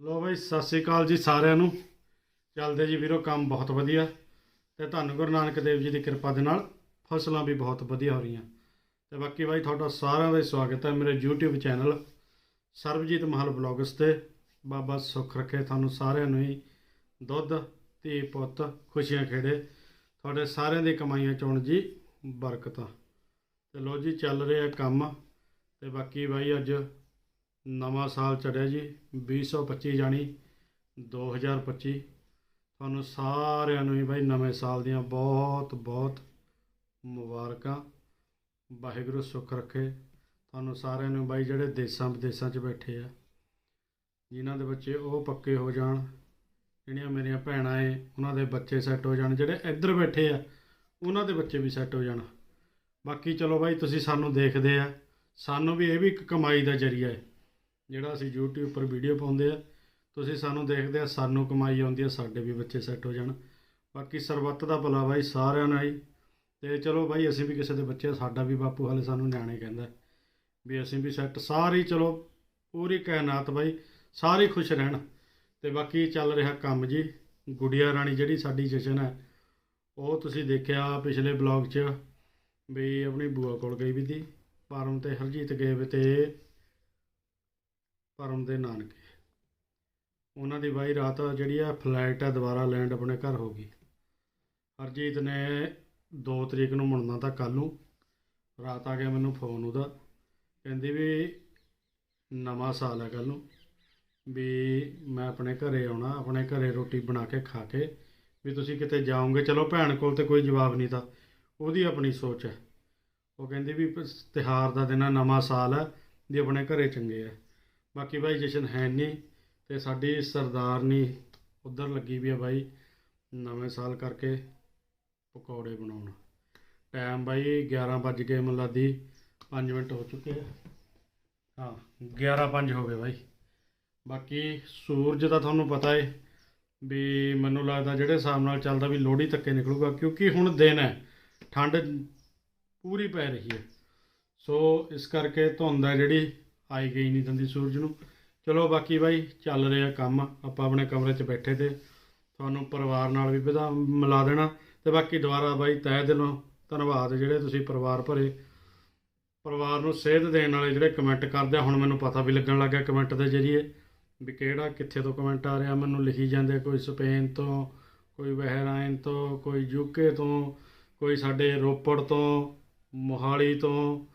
ਲੋ ਬਈ, ਸਤਿ ਸ੍ਰੀ ਅਕਾਲ ਜੀ ਸਾਰਿਆਂ ਨੂੰ। ਚੱਲਦੇ ਜੀ ਵੀਰੋ, ਕੰਮ ਬਹੁਤ ਵਧੀਆ। ਤੇ ਧੰਨ ਗੁਰੂ ਨਾਨਕ ਦੇਵ ਜੀ ਦੀ ਕਿਰਪਾ ਦੇ ਨਾਲ ਫਸਲਾਂ ਵੀ ਬਹੁਤ ਵਧੀਆ ਹੋ ਰਹੀਆਂ। ਤੇ ਬਾਕੀ ਬਾਈ, ਤੁਹਾਡਾ ਸਾਰਿਆਂ ਦਾ ਹੀ ਸਵਾਗਤ ਹੈ ਮੇਰੇ YouTube ਚੈਨਲ ਸਰਬਜੀਤ ਮਹਲ ਬਲੌਗਸ ਤੇ। ਬਾਬਾ ਸੁੱਖ ਰੱਖੇ ਤੁਹਾਨੂੰ ਸਾਰਿਆਂ ਨੂੰ ਹੀ। ਦੁੱਧ, ਧੀ, ਪੁੱਤ, ਖੁਸ਼ੀਆਂ ਖੇੜੇ। ਤੁਹਾਡੇ ਸਾਰਿਆਂ ਦੀ ਕਮਾਈਆਂ ਚੋਣ ਜੀ ਬਰਕਤਾਂ। ਤੇ ਲੋ ਜੀ, ਚੱਲ ਰਿਹਾ ਕੰਮ। ਤੇ ਬਾਕੀ ਬਾਈ, ਅੱਜ ਨਵਾਂ ਸਾਲ ਚੜਿਆ ਜੀ 2025 ਜਾਣੀ 2025 ਤੁਹਾਨੂੰ ਸਾਰਿਆਂ ਨੂੰ ਹੀ ਬਾਈ ਨਵੇਂ ਸਾਲ ਦੀਆਂ ਬਹੁਤ ਬਹੁਤ ਮੁਬਾਰਕਾਂ। ਵਾਹਿਗੁਰੂ ਸੁੱਖ ਰੱਖੇ। ਤੁਹਾਨੂੰ ਸਾਰਿਆਂ ਨੂੰ ਬਾਈ ਜਿਹੜੇ ਦੇਸਾਂ ਵਿਦੇਸਾਂ 'ਚ ਬੈਠੇ ਆ, ਜਿਨ੍ਹਾਂ ਦੇ ਬੱਚੇ ਉਹ ਪੱਕੇ ਹੋ ਜਾਣ, ਜਿਹੜੀਆਂ ਮੇਰੀਆਂ ਭੈਣਾਂ ਏ, ਉਹਨਾਂ ਦੇ ਬੱਚੇ ਸੈੱਟ ਹੋ ਜਾਣ, ਜਿਹੜੇ ਇੱਧਰ ਬੈਠੇ ਆ, ਉਹਨਾਂ ਦੇ ਬੱਚੇ ਵੀ ਸੈੱਟ ਹੋ ਜਾਣ। ਬਾਕੀ ਚਲੋ ਬਾਈ, ਤੁਸੀਂ ਸਾਨੂੰ ਦੇਖਦੇ ਆ। ਸਾਨੂੰ ਵੀ ਇਹ ਵੀ ਇੱਕ ਕਮਾਈ ਦਾ ਜ਼ਰੀਆ ਹੈ ਜਿਹੜਾ ਅਸੀਂ YouTube ਉੱਪਰ ਵੀਡੀਓ ਪਾਉਂਦੇ ਆ, ਤੁਸੀਂ ਸਾਨੂੰ ਦੇਖਦੇ ਆ, ਸਾਨੂੰ ਕਮਾਈ ਆਉਂਦੀ ਆ, ਸਾਡੇ ਵੀ ਬੱਚੇ ਸੈੱਟ ਹੋ ਜਾਣ। ਬਾਕੀ ਸਰਬੱਤ ਦਾ ਭਲਾ ਬਾਈ, ਸਾਰਿਆਂ ਨਾਲ ਹੀ। ਤੇ ਚਲੋ ਬਾਈ, ਅਸੀਂ ਵੀ ਕਿਸੇ ਦੇ ਬੱਚੇ ਸਾਡਾ ਵੀ ਬਾਪੂ ਹਾਲੇ ਸਾਨੂੰ ਨਿਆਣੇ ਕਹਿੰਦਾ। ਵੀ ਅਸੀਂ ਵੀ ਸੈੱਟ ਸਾਰੀ ਚਲੋ, ਪੂਰੀ ਕਾਇਨਾਤ ਬਾਈ, ਸਾਰੇ ਖੁਸ਼ ਰਹਿਣ। ਤੇ ਬਾਕੀ ਚੱਲ ਰਿਹਾ ਕੰਮ ਜੀ, ਗੁੜੀਆ ਰਾਣੀ ਜਿਹੜੀ ਸਾਡੀ ਜਸ਼ਨ ਹੈ, ਉਹ ਤੁਸੀਂ ਦੇਖਿਆ ਪਿਛਲੇ ਬਲੌਗ 'ਚ, ਵੀ ਆਪਣੀ ਬੂਆ ਕੋਲ ਗਈ ਵੀ ਤੀ ਪਰਮ ਤੇ ਹਰਜੀਤ ਗਏ ਵੀ ਤੇ ਭਰਮ ਦੇ ਨਾਨਕੇ। ਉਹਨਾਂ ਦੀ ਬਾਈ ਰਾਤ ਜਿਹੜੀ ਆ ਫਲਾਈਟ ਹੈ ਦੁਬਾਰਾ ਲੈਂਡ ਆਪਣੇ ਘਰ ਹੋ ਗਈ। ਹਰਜੀਤ ਨੇ 2 ਤਰੀਕ ਨੂੰ ਮੁੜਨਾ ਤਾਂ ਕੱਲ ਨੂੰ। ਰਾਤ ਆ ਗਿਆ ਮੈਨੂੰ ਫੋਨ ਉਹਦਾ। ਕਹਿੰਦੀ ਵੀ ਨਵਾਂ ਸਾਲ ਹੈ ਕੱਲ ਨੂੰ। ਵੀ ਮੈਂ ਆਪਣੇ ਘਰੇ ਆਉਣਾ, ਆਪਣੇ ਘਰੇ ਰੋਟੀ ਬਣਾ ਕੇ ਖਾ ਕੇ। ਵੀ ਤੁਸੀਂ ਕਿਤੇ ਜਾਓਗੇ? ਚਲੋ ਭੈਣ ਕੋਲ ਤੇ ਕੋਈ ਜਵਾਬ ਨਹੀਂ ਤਾਂ। ਉਹਦੀ ਆਪਣੀ ਸੋਚ ਹੈ। ਉਹ ਕਹਿੰਦੀ ਵੀ ਪ- ਤਿਉਹਾਰ ਦਾ ਦਿਨ ਨਵਾਂ ਸਾਲ ਹੈ ਵੀ ਆਪਣੇ ਘਰੇ ਚੰਗੇ ਆ। ਬਾਕੀ ਬਾਈ ਜਸ਼ਨ ਹੈ ਨਹੀਂ ਤੇ ਸਾਡੀ ਸਰਦਾਰਨੀ ਉਧਰ ਲੱਗੀ ਵੀ ਆ ਬਾਈ ਨਵੇਂ ਸਾਲ ਕਰਕੇ ਪਕੌੜੇ ਬਣਾਉਣ। ਟਾਈਮ ਬਾਈ 11 ਵੱਜ ਗਏ ਮੈਨੂੰ ਦੀ 5 ਮਿੰਟ ਹੋ ਚੁੱਕੇ ਆ। ਹਾਂ 11 5 ਹੋ ਗਏ ਬਾਈ। ਬਾਕੀ ਸੂਰਜ ਦਾ ਤੁਹਾਨੂੰ ਪਤਾ ਏ ਵੀ ਮੈਨੂੰ ਲੱਗਦਾ ਜਿਹੜੇ ਹਿਸਾਬ ਨਾਲ ਚੱਲਦਾ ਵੀ ਲੋਹੜੀ ਤੱਕੇ ਨਿਕਲੂਗਾ, ਕਿਉਂਕਿ ਹੁਣ ਦਿਨ ਹੈ, ਠੰਡ ਪੂਰੀ ਪੈ ਰਹੀ ਹੈ। ਸੋ ਇਸ ਕਰਕੇ ਧੁੰਦ ਹੈ ਜਿਹੜੀ ਆਈ ਗਈ ਨਹੀਂ ਦਿੰਦੀ ਸੂਰਜ ਨੂੰ। ਚਲੋ ਬਾਕੀ ਬਾਈ, ਚੱਲ ਰਿਹਾ ਕੰਮ। ਆਪਾਂ ਆਪਣੇ ਕਮਰੇ 'ਚ ਬੈਠੇ ਤੇ ਤੁਹਾਨੂੰ ਪਰਿਵਾਰ ਨਾਲ ਵੀ ਵਧਾ, ਮਿਲਾ ਦੇਣਾ। ਤੇ ਬਾਕੀ ਦੁਬਾਰਾ ਬਾਈ, ਤਹਿ ਦਿਲੋਂ ਧੰਨਵਾਦ ਜਿਹੜੇ ਤੁਸੀਂ ਪਰਿਵਾਰ ਭਰੇ। ਪਰਿਵਾਰ ਨੂੰ ਸੇਧ ਦੇਣ ਵਾਲੇ ਜਿਹੜੇ ਕਮੈਂਟ ਕਰਦੇ ਆ, ਹੁਣ ਮੈਨੂੰ ਪਤਾ ਵੀ ਲੱਗਣ ਲੱਗਾ ਕਮੈਂਟ ਦੇ ਜ਼ਰੀਏ ਵੀ ਕਿਹੜਾ ਕਿੱਥੇ ਤੋਂ ਕਮੈਂਟ ਆ ਰਿਹਾ। ਮੈਨੂੰ ਲਿਖੀ ਜਾਂਦੇ ਕੋਈ ਸਪੇਨ ਤੋਂ, ਕੋਈ ਬਹਿਰਾਈਨ ਤੋਂ, ਕੋਈ ਯੂਕੇ ਤੋਂ, ਕੋਈ ਸਾਡੇ ਰੋਪੜ ਤੋਂ, ਮੋਹਾਲੀ ਤੋਂ।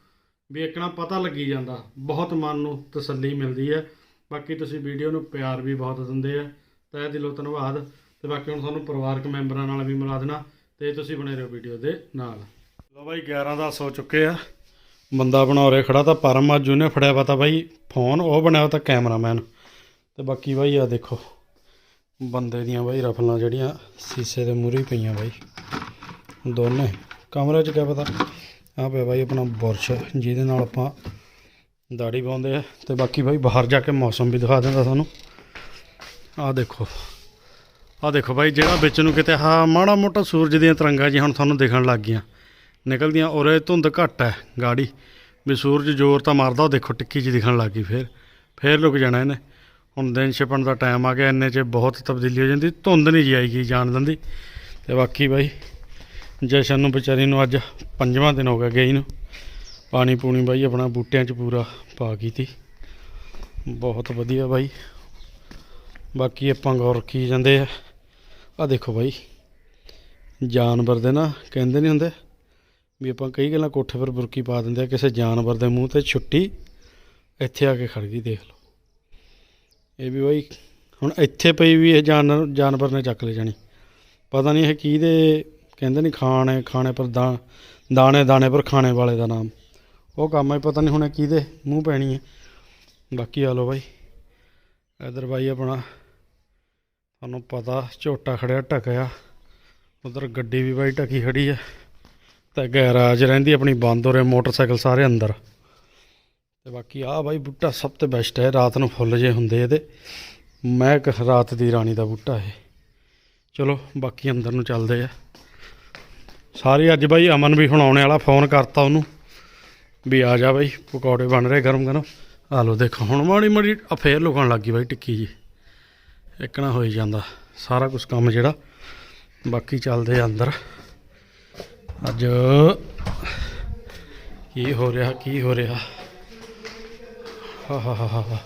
ਵੇਖਣਾ ਪਤਾ ਲੱਗੀ ਜਾਂਦਾ, ਬਹੁਤ ਮਨ ਨੂੰ ਤਸੱਲੀ ਮਿਲਦੀ ਹੈ। ਬਾਕੀ ਤੁਸੀਂ ਵੀਡੀਓ ਨੂੰ ਪਿਆਰ ਵੀ ਬਹੁਤ ਦਿੰਦੇ ਆ। ਤਹਿ ਦਿਲੋਂ ਧੰਨਵਾਦ। ਤੇ ਬਾਕੀ ਹੁਣ ਤੁਹਾਨੂੰ ਪਰਿਵਾਰਕ ਮੈਂਬਰਾਂ ਨਾਲ ਵੀ ਮਿਲਾ ਦੇਣਾ ਤੇ ਤੁਸੀਂ ਬਣੇ ਰਹੋ ਵੀਡੀਓ ਦੇ ਨਾਲ। ਲੋ ਬਾਈ 11 ਦਾ ਸੋ ਚੁੱਕੇ ਆ। ਬੰਦਾ ਬਣਾ ਰਿਹਾ ਖੜਾ ਤਾਂ ਪਰਮ ਅੱਜ ਉਹਨੇ ਫੜਿਆ ਪਤਾ ਬਾਈ ਫੋਨ ਉਹ ਬਣਿਆ ਵਾ ਤਾਂ ਕੈਮਰਾਮੈਨ ਤੇ ਬਾਕੀ ਬਾਈ ਆ ਦੇਖੋ, ਬੰਦੇ ਦੀਆਂ ਬਾਈ ਰਫਲਾਂ ਜਿਹੜੀਆਂ, ਸੀਸੇ ਦੇ ਮੂਹਰੇ ਪਈਆਂ ਬਾਈ। ਦੋਨੇ, ਕਮਰੇ 'ਚ ਕਿਆ ਪਤਾ? ਆ ਪਿਆ ਬਾਈ ਆਪਣਾ ਬੁਰਸ਼, ਜਿਹਦੇ ਨਾਲ ਆਪਾਂ ਦਾੜੀ ਪਾਉਂਦੇ ਆ। ਤੇ ਬਾਕੀ ਬਾਈ ਬਾਹਰ ਜਾ ਕੇ ਮੌਸਮ ਵੀ ਦਿਖਾ ਦਿੰਦਾ ਤੁਹਾਨੂੰ ਆ ਦੇਖੋ ਆ ਦੇਖੋ ਬਾਈ ਜਿਹੜਾ ਵਿੱਚ ਨੂੰ ਕਿਤੇ ਹਾਂ ਮਾੜਾ ਮੋਟਾ ਸੂਰਜ ਦੀਆਂ ਤਰੰਗਾਂ ਜੀ ਹੁਣ ਤੁਹਾਨੂੰ ਦਿਖਣ ਲੱਗ ਗਈਆਂ। ਨਿਕਲਦੀਆਂ ਔਰੇ ਧੁੰਦ ਘੱਟ ਹੈ ਗਾੜੀ। ਵੀ ਸੂਰਜ ਜ਼ੋਰ ਤਾਂ ਮਾਰਦਾ, ਉਹ ਦੇਖੋ ਟਿੱਕੀ ਜੀ ਦਿਖਣ ਲੱਗ ਗਈ ਫੇਰ। ਫੇਰ ਲੁਕ ਜਾਣਾ ਇਹਨੇ। ਹੁਣ ਦਿਨ ਛਿਪਣ ਦਾ ਟਾਈਮ ਆ ਗਿਆ, ਇੰਨੇ 'ਚ ਬਹੁਤ ਤਬਦੀਲੀ ਹੋ ਜਾਂਦੀ, ਧੁੰਦ ਨਹੀਂ ਜੀ ਆਏਗੀ ਜਾਣ ਦਿੰਦੀ। ਤੇ ਬਾਕੀ ਬਾਈ ਜਸ਼ਨ ਨੂੰ ਵਿਚਾਰੀ ਨੂੰ ਅੱਜ ਪੰਜਵਾਂ ਦਿਨ ਹੋ ਗਿਆ ਗਈ ਨੂੰ। ਪਾਣੀ ਪੂਣੀ ਬਾਈ ਆਪਣਾ ਬੂਟਿਆਂ 'ਚ ਪੂਰਾ ਪਾ ਕੀਤੀ। ਬਹੁਤ ਵਧੀਆ ਬਾਈ। ਬਾਕੀ ਆਪਾਂ ਗੌਰ ਕੀ ਜਾਂਦੇ ਆ। ਆ ਦੇਖੋ ਬਾਈ। ਜਾਨਵਰ ਦੇ ਨਾ ਕਹਿੰਦੇ ਨਹੀਂ ਹੁੰਦੇ ਵੀ ਆਪਾਂ ਕਈ ਗੱਲਾਂ ਕੋਠੇ ਪਰ ਬੁਰਕੀ ਪਾ ਦਿੰਦੇ ਆ, ਕਿਸੇ ਜਾਨਵਰ ਦੇ ਮੂੰਹ ਤੇ ਛੁੱਟੀ ਇੱਥੇ ਆ ਕੇ ਖੜ ਗਈ, ਦੇਖ ਲਓ। ਇਹ ਵੀ ਬਾਈ, ਹੁਣ ਇੱਥੇ ਪਈ ਵੀ ਇਹ ਜਾਨਵਰ ਜਾਨਵਰ ਨੇ ਚੱਕ ਲੈ ਜਾਣੀ। ਪਤਾ ਨਹੀਂ ਇਹ ਕੀ ਦੇ ਕਹਿੰਦੇ ਨਹੀਂ ਖਾਣੇ ਖਾਣੇ ਪਰ ਦਾ, ਦਾਣੇ ਦਾਣੇ ਪਰ ਖਾਣੇ ਵਾਲੇ ਦਾ ਨਾਮ। ਉਹ ਕੰਮ ਹੈ ਪਤਾ ਨਹੀਂ ਹੁਣ ਕਿਹਦੇ ਮੂੰਹ ਪੈਣੀ ਹੈ ਬਾਕੀ ਆ ਲੋ ਬਾਈ। ਇਧਰ ਬਾਈ ਆਪਣਾ, ਤੁਹਾਨੂੰ ਪਤਾ ਝੋਟਾ ਖੜਿਆ, ਢਕਿਆ। ਉਧਰ ਗੱਡੀ ਵੀ ਬਾਈ ਢਕੀ ਖੜੀ ਹੈ ਤੇ ਗੈਰਾਜ ਰਹਿੰਦੀ ਆਪਣੀ ਬੰਦ ਹੋ ਰਿਹਾ ਮੋਟਰਸਾਈਕਲ ਸਾਰੇ ਅੰਦਰ। ਤੇ ਬਾਕੀ ਆ ਬਾਈ ਬੂਟਾ ਸਭ ਤੋਂ ਬੈਸਟ ਹੈ ਰਾਤ ਨੂੰ ਫੁੱਲ ਜੇ ਹੁੰਦੇ ਇਹਦੇ। ਮੈਂ ਇੱਕ ਰਾਤ ਦੀ ਰਾਣੀ ਦਾ ਬੂਟਾ ਇਹ। ਚਲੋ, ਬਾਕੀ ਅੰਦਰ ਨੂੰ ਚੱਲਦੇ ਆ। ਸਾਰੇ ਅੱਜ ਬਾਈ ਅਮਨ ਵੀ ਹੁਣ ਆਉਣੇ ਵਾਲਾ, ਫੋਨ ਕਰਤਾ ਉਹਨੂੰ, ਵੀ ਆ ਜਾ ਬਾਈ, ਪਕੌੜੇ ਬਣ ਰਹੇ ਗਰਮ ਗਰਮ। ਆ ਲੋ ਦੇਖੋ, ਹੁਣ ਮਾੜੀ ਮਾੜੀ ਆ ਫੇਰ ਲੁਕਣ ਲੱਗ ਗਈ ਬਾਈ ਟਿੱਕੀ ਜੀ। ਇੱਕ ਨਾ ਹੋਈ ਜਾਂਦਾ, ਸਾਰਾ ਕੁਝ ਕੰਮ ਜਿਹੜਾ, ਬਾਕੀ ਚੱਲਦੇ ਆ ਅੰਦਰ। ਅੱਜ ਕੀ ਹੋ ਰਿਹਾ, ਕੀ ਹੋ ਰਿਹਾ? ਹਾ ਹਾ ਹਾ ਹਾ ਹਾ।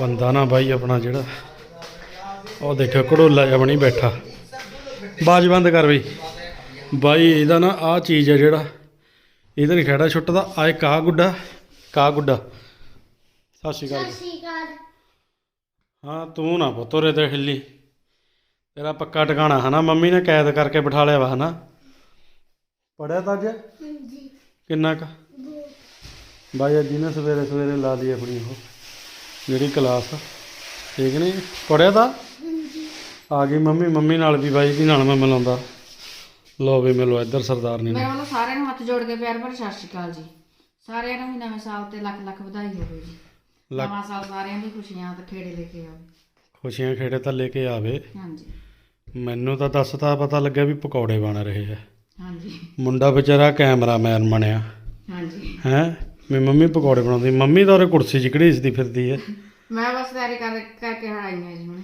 ਬੰਦਾ ਨਾ ਬਾਈ ਆਪਣਾ ਜਿਹੜਾ, ਉਹ ਦੇਖੋ ਘੜੋਲਾ ਜਿਹਾ ਬਣੀ ਬੈਠਾ। ਬਾਜ ਬੰਦ ਕਰ ਬਈ। ਬਾਈ ਇਹਦਾ ਨਾ ਆ ਚੀਜ਼ ਹੈ ਜਿਹੜਾ ਇਹਦਾ ਨਹੀਂ ਖੜਾ ਛੁੱਟਦਾ ਆਏ ਕਾ ਗੁੱਡਾ ਕਾ ਗੁੱਡਾ। ਸਤਿ ਸ਼੍ਰੀ ਅਕਾਲ। ਸਤਿ ਸ਼੍ਰੀ ਅਕਾਲ। ਹਾਂ ਤੂੰ ਨਾ ਪੁੱਤਰੇ ਤੇ ਹਿੱਲੀ ਤੇਰਾ ਪੱਕਾ ਟਿਕਾਣਾ ਹਨਾ ਮੰਮੀ ਨੇ ਕੈਦ ਕਰਕੇ ਬਿਠਾ ਲਿਆ ਵਾ ਹਨਾ। ਪੜਿਆ ਤਾਂ ਅੱਜ? ਹਾਂਜੀ। ਕਿੰਨਾ ਕ? ਬਾਈ ਅੱਜ ਨੇ ਸਵੇਰੇ ਸਵੇਰੇ ਲਾ ਲਈ ਆਪਣੀ ਉਹ ਜਿਹੜੀ ਕਲਾਸ। ਠੀਕ ਨਹੀਂ ਪੜਿਆ ਤਾਂ? ਆ ਗਈ ਮੰਮੀ ਮੰਮੀ ਨਾਲ ਵੀ ਬਾਈ ਦੀ ਨਾਲ ਮੈਂ ਮਿਲਾਉਂਦਾ। ਲੋ ਵੀ ਮਿਲੋ ਇੱਧਰ ਸਰਦਾਰਨੀ ਮੇਰੇ ਨੇ। ਵੱਲੋਂ ਸਾਰਿਆਂ ਨੂੰ ਹੱਥ ਜੋੜ ਕੇ ਪਿਆਰ ਭਰੀ ਸਤਿ ਸ਼੍ਰੀ ਅਕਾਲ ਜੀ। ਸਾਰਿਆਂ ਨੂੰ ਵੀ ਨਵੇਂ ਸਾਲ ਤੇ ਲੱਖ ਲੱਖ ਵਧਾਈ ਹੋਵੇ ਜੀ। ਨਵਾਂ ਸਾਲ ਸਾਰਿਆਂ ਦੀ ਖੁਸ਼ੀਆਂ ਤੇ ਖੇੜੇ ਲੈ ਕੇ ਆਵੇ। ਖੁਸ਼ੀਆਂ ਖੇੜੇ ਤਾਂ ਲੈ ਕੇ ਆਵੇ। ਹਾਂਜੀ। ਮੈਨੂੰ ਤਾਂ ਦੱਸਤਾ ਪਤਾ ਲੱਗਿਆ ਵੀ ਪਕੌੜੇ ਬਣ ਰਹੇ ਆ। ਹਾਂਜੀ। ਮੁੰਡਾ ਵਿਚਾਰਾ ਕੈਮਰਾਮੈਨ ਬਣਿਆ। ਹਾਂਜੀ। ਹੈ? ਮੇਰੀ ਮੰਮੀ ਪਕੌੜੇ ਬਣਾਉਂਦੀ। ਮੰਮੀ ਤਾਂ ਉਹਰੇ ਕੁਰਸੀ 'ਚ ਘੜੀਸਦੀ ਫਿਰਦੀ ਹੈ ਮੈਂ ਬਸ ਤਿਆਰੀ ਕਰ ਕਰਕੇ ਹੜਾਈਆਂ ਜੀ ਹੁਣ।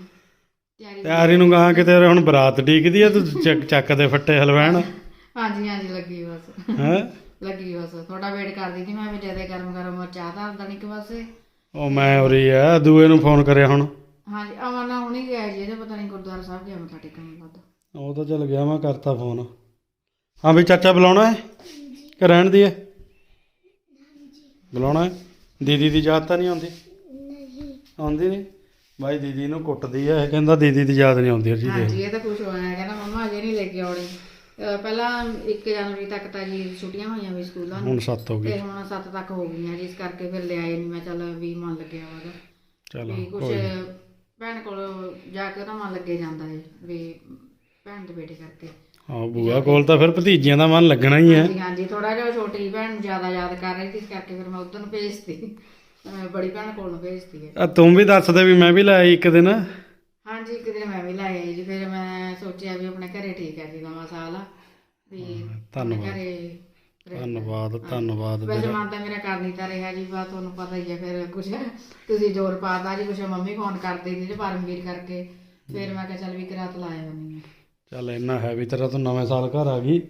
ਤਿਆਰੀ ਤਿਆਰੀ ਨੂੰ ਗਾਂ ਕਿਤੇ ਹੁਣ ਬਰਾਤ ਡੀਕਦੀ ਆ ਤੂੰ ਚੱਕ ਚੱਕ ਦੇ ਫੱਟੇ ਹਲਵੈਣ। ਹਾਂਜੀ ਹਾਂਜੀ ਲੱਗੀ ਬਸ। ਹੈ? ਲੱਗੀ ਬਸ। ਥੋੜਾ ਵੇਟ ਕਰਦੀ ਸੀ ਮੈਂ ਵੀ ਜ਼ਿਆਦਾ ਗਰਮ ਗਰਮ ਚਾਹ ਧਰ ਦੇਣੀ ਇੱਕ ਪਾਸੇ। ਉਹ ਮੈਂ ਉਰੀ ਆ ਦੂਏ ਨੂੰ ਫੋਨ ਕਰਿਆ ਹੁਣ। ਹਾਂਜੀ ਅਮਨਾ ਹੁਣੀ ਗਿਆ ਜੀ ਇਹਦੇ ਪਤਾ ਨਹੀਂ ਗੁਰਦੁਆਰਾ ਸਾਹਿਬ ਗਿਆ ਮੱਥਾ ਟੇਕਣ ਨੂੰ ਵੱਧ। ਉਹ ਤਾਂ ਚੱਲ ਗਿਆ ਮੈਂ ਕਰਤਾ ਫੋਨ। ਹਾਂ ਵੀ ਚਾਚਾ ਬੁਲਾਉਣਾ ਹੈ? ਕਿ ਰਹਿਣ ਦੀ ਹੈ? ਬੁਲਾਉਣਾ ਹੈ? ਦੀਦੀ ਦੀ ਯਾਦ ਤਾਂ ਨਹੀਂ ਆਉਂਦੀ? ਨਹੀਂ। ਆਉਂਦੀ ਨਹੀਂ ਬਾਈ ਦੀਦੀ ਨੂੰ ਕੁੱਟਦੀ ਹੈ ਇਹ ਕਹਿੰਦਾ ਦੀਦੀ ਦੀ ਯਾਦ ਨਹੀਂ ਆਉਂਦੀ ਜੀ ਦੇਖ ਹਾਂਜੀ ਇਹ ਤਾਂ ਖੁਸ਼ ਹੋਇਆ ਕਹਿੰਦਾ ਮੰਮਾ ਅਜੇ ਨਹੀਂ ਲੈ ਕੇ ਆਉਣੀ। ਅਹ ਪਹਿਲਾਂ 1 ਜਨਵਰੀ ਤੱਕ ਤਾਂ ਜੀ ਛੁੱਟੀਆਂ ਹੋਈਆਂ ਵੀ ਸਕੂਲਾਂ ਨੂੰ। ਹੁਣ ਸੱਤ ਹੋ ਗਈ। ਤੇ ਹੁਣ 7 ਤੱਕ ਹੋ ਗਈਆਂ ਜੀ ਇਸ ਕਰਕੇ ਫਿਰ ਲਿਆਏ ਨਹੀਂ ਮੈਂ ਚੱਲ ਵੀ ਮਨ ਲੱਗਿਆ ਉਹਦਾ ਚਲੋ ਵੀ ਕੁਛ ਕੋਈ ਨੀ। ਭੈਣ ਕੋਲ ਜਾ ਕੇ ਉਹਦਾ ਮਨ ਲੱਗੇ ਜਾਂਦਾ ਹੈ ਵੀ ਭੈਣ ਦੇ ਬੇਟੇ ਕਰਕੇ। ਹਾਂ ਬੂਆ ਕੋਲ ਤਾਂ ਫਿਰ ਭਤੀਜਿਆਂ ਦਾ ਮਨ ਲੱਗਣਾ ਹੀ ਹੈ। ਹਾਂਜੀ ਹਾਂਜੀ ਥੋੜਾ ਜਿਹਾ ਛੋਟੀ ਭੈਣ ਨੂੰ ਜ਼ਿਆਦਾ ਯਾਦ ਕਰ ਰਹੀ ਸੀ ਇਸ ਕਰਕੇ ਫਿਰ ਮੈਂ ਨੂੰ ਭੇਜਤੀ। ਬੜੀ ਭੈਣ ਕੋਲ ਭੇਜਤੀ ਹੈ। ਆ ਤੂੰ ਵੀ ਦੱਸ ਦੇ ਵੀ ਮੈਂ ਵੀ ਲਾਇਆ ਇੱਕ ਦਿਨ। ਹਾਂਜੀ ਇੱਕ ਦਿਨ ਮੈਂ ਵੀ ਲਾਇਆ ਜੀ ਫਿਰ ਮੈਂ ਸੋਚਿਆ ਵੀ ਆਪਣੇ ਘਰੇ ਠੀਕ ਹੈ ਜੀ ਨਵਾਂ ਸਾਲ ਆ। ਵੀ ਆਪਣੇ ਧੰਨਵਾਦ। ਘਰੇ ਧੰਨਵਾਦ ਧੰਨਵਾਦ ਵੈਸੇ ਤੇਰਾ ਮਨ ਤਾਂ ਮੇਰਾ ਕਰ ਨਹੀਂ ਤਾਂ ਰਿਹਾ ਜੀ ਬਾ ਤੁਹਾਨੂੰ ਪਤਾ ਹੀ ਹੈ ਫਿਰ ਕੁਝ ਤੁਸੀਂ ਜ਼ੋਰ ਪਾਤਾ ਜੀ ਕੁਛ ਮੰਮੀ ਫੋਨ ਕਰਦੀ ਸੀ ਜੀ ਪਰਮਵੀਰ ਕਰਕੇ। ਫਿਰ ਮੈਂ ਕਿਹਾ ਚੱਲ ਵੀ ਇੱਕ ਰਾਤ ਲਾਇਆ ਹੁੰਦੀ ਚੱਲ ਇੰਨਾ ਹੈ ਵੀ ਤੇਰਾ ਤੂੰ ਨਵੇਂ ਸਾਲ ਘਰ ਆ ਗਈ।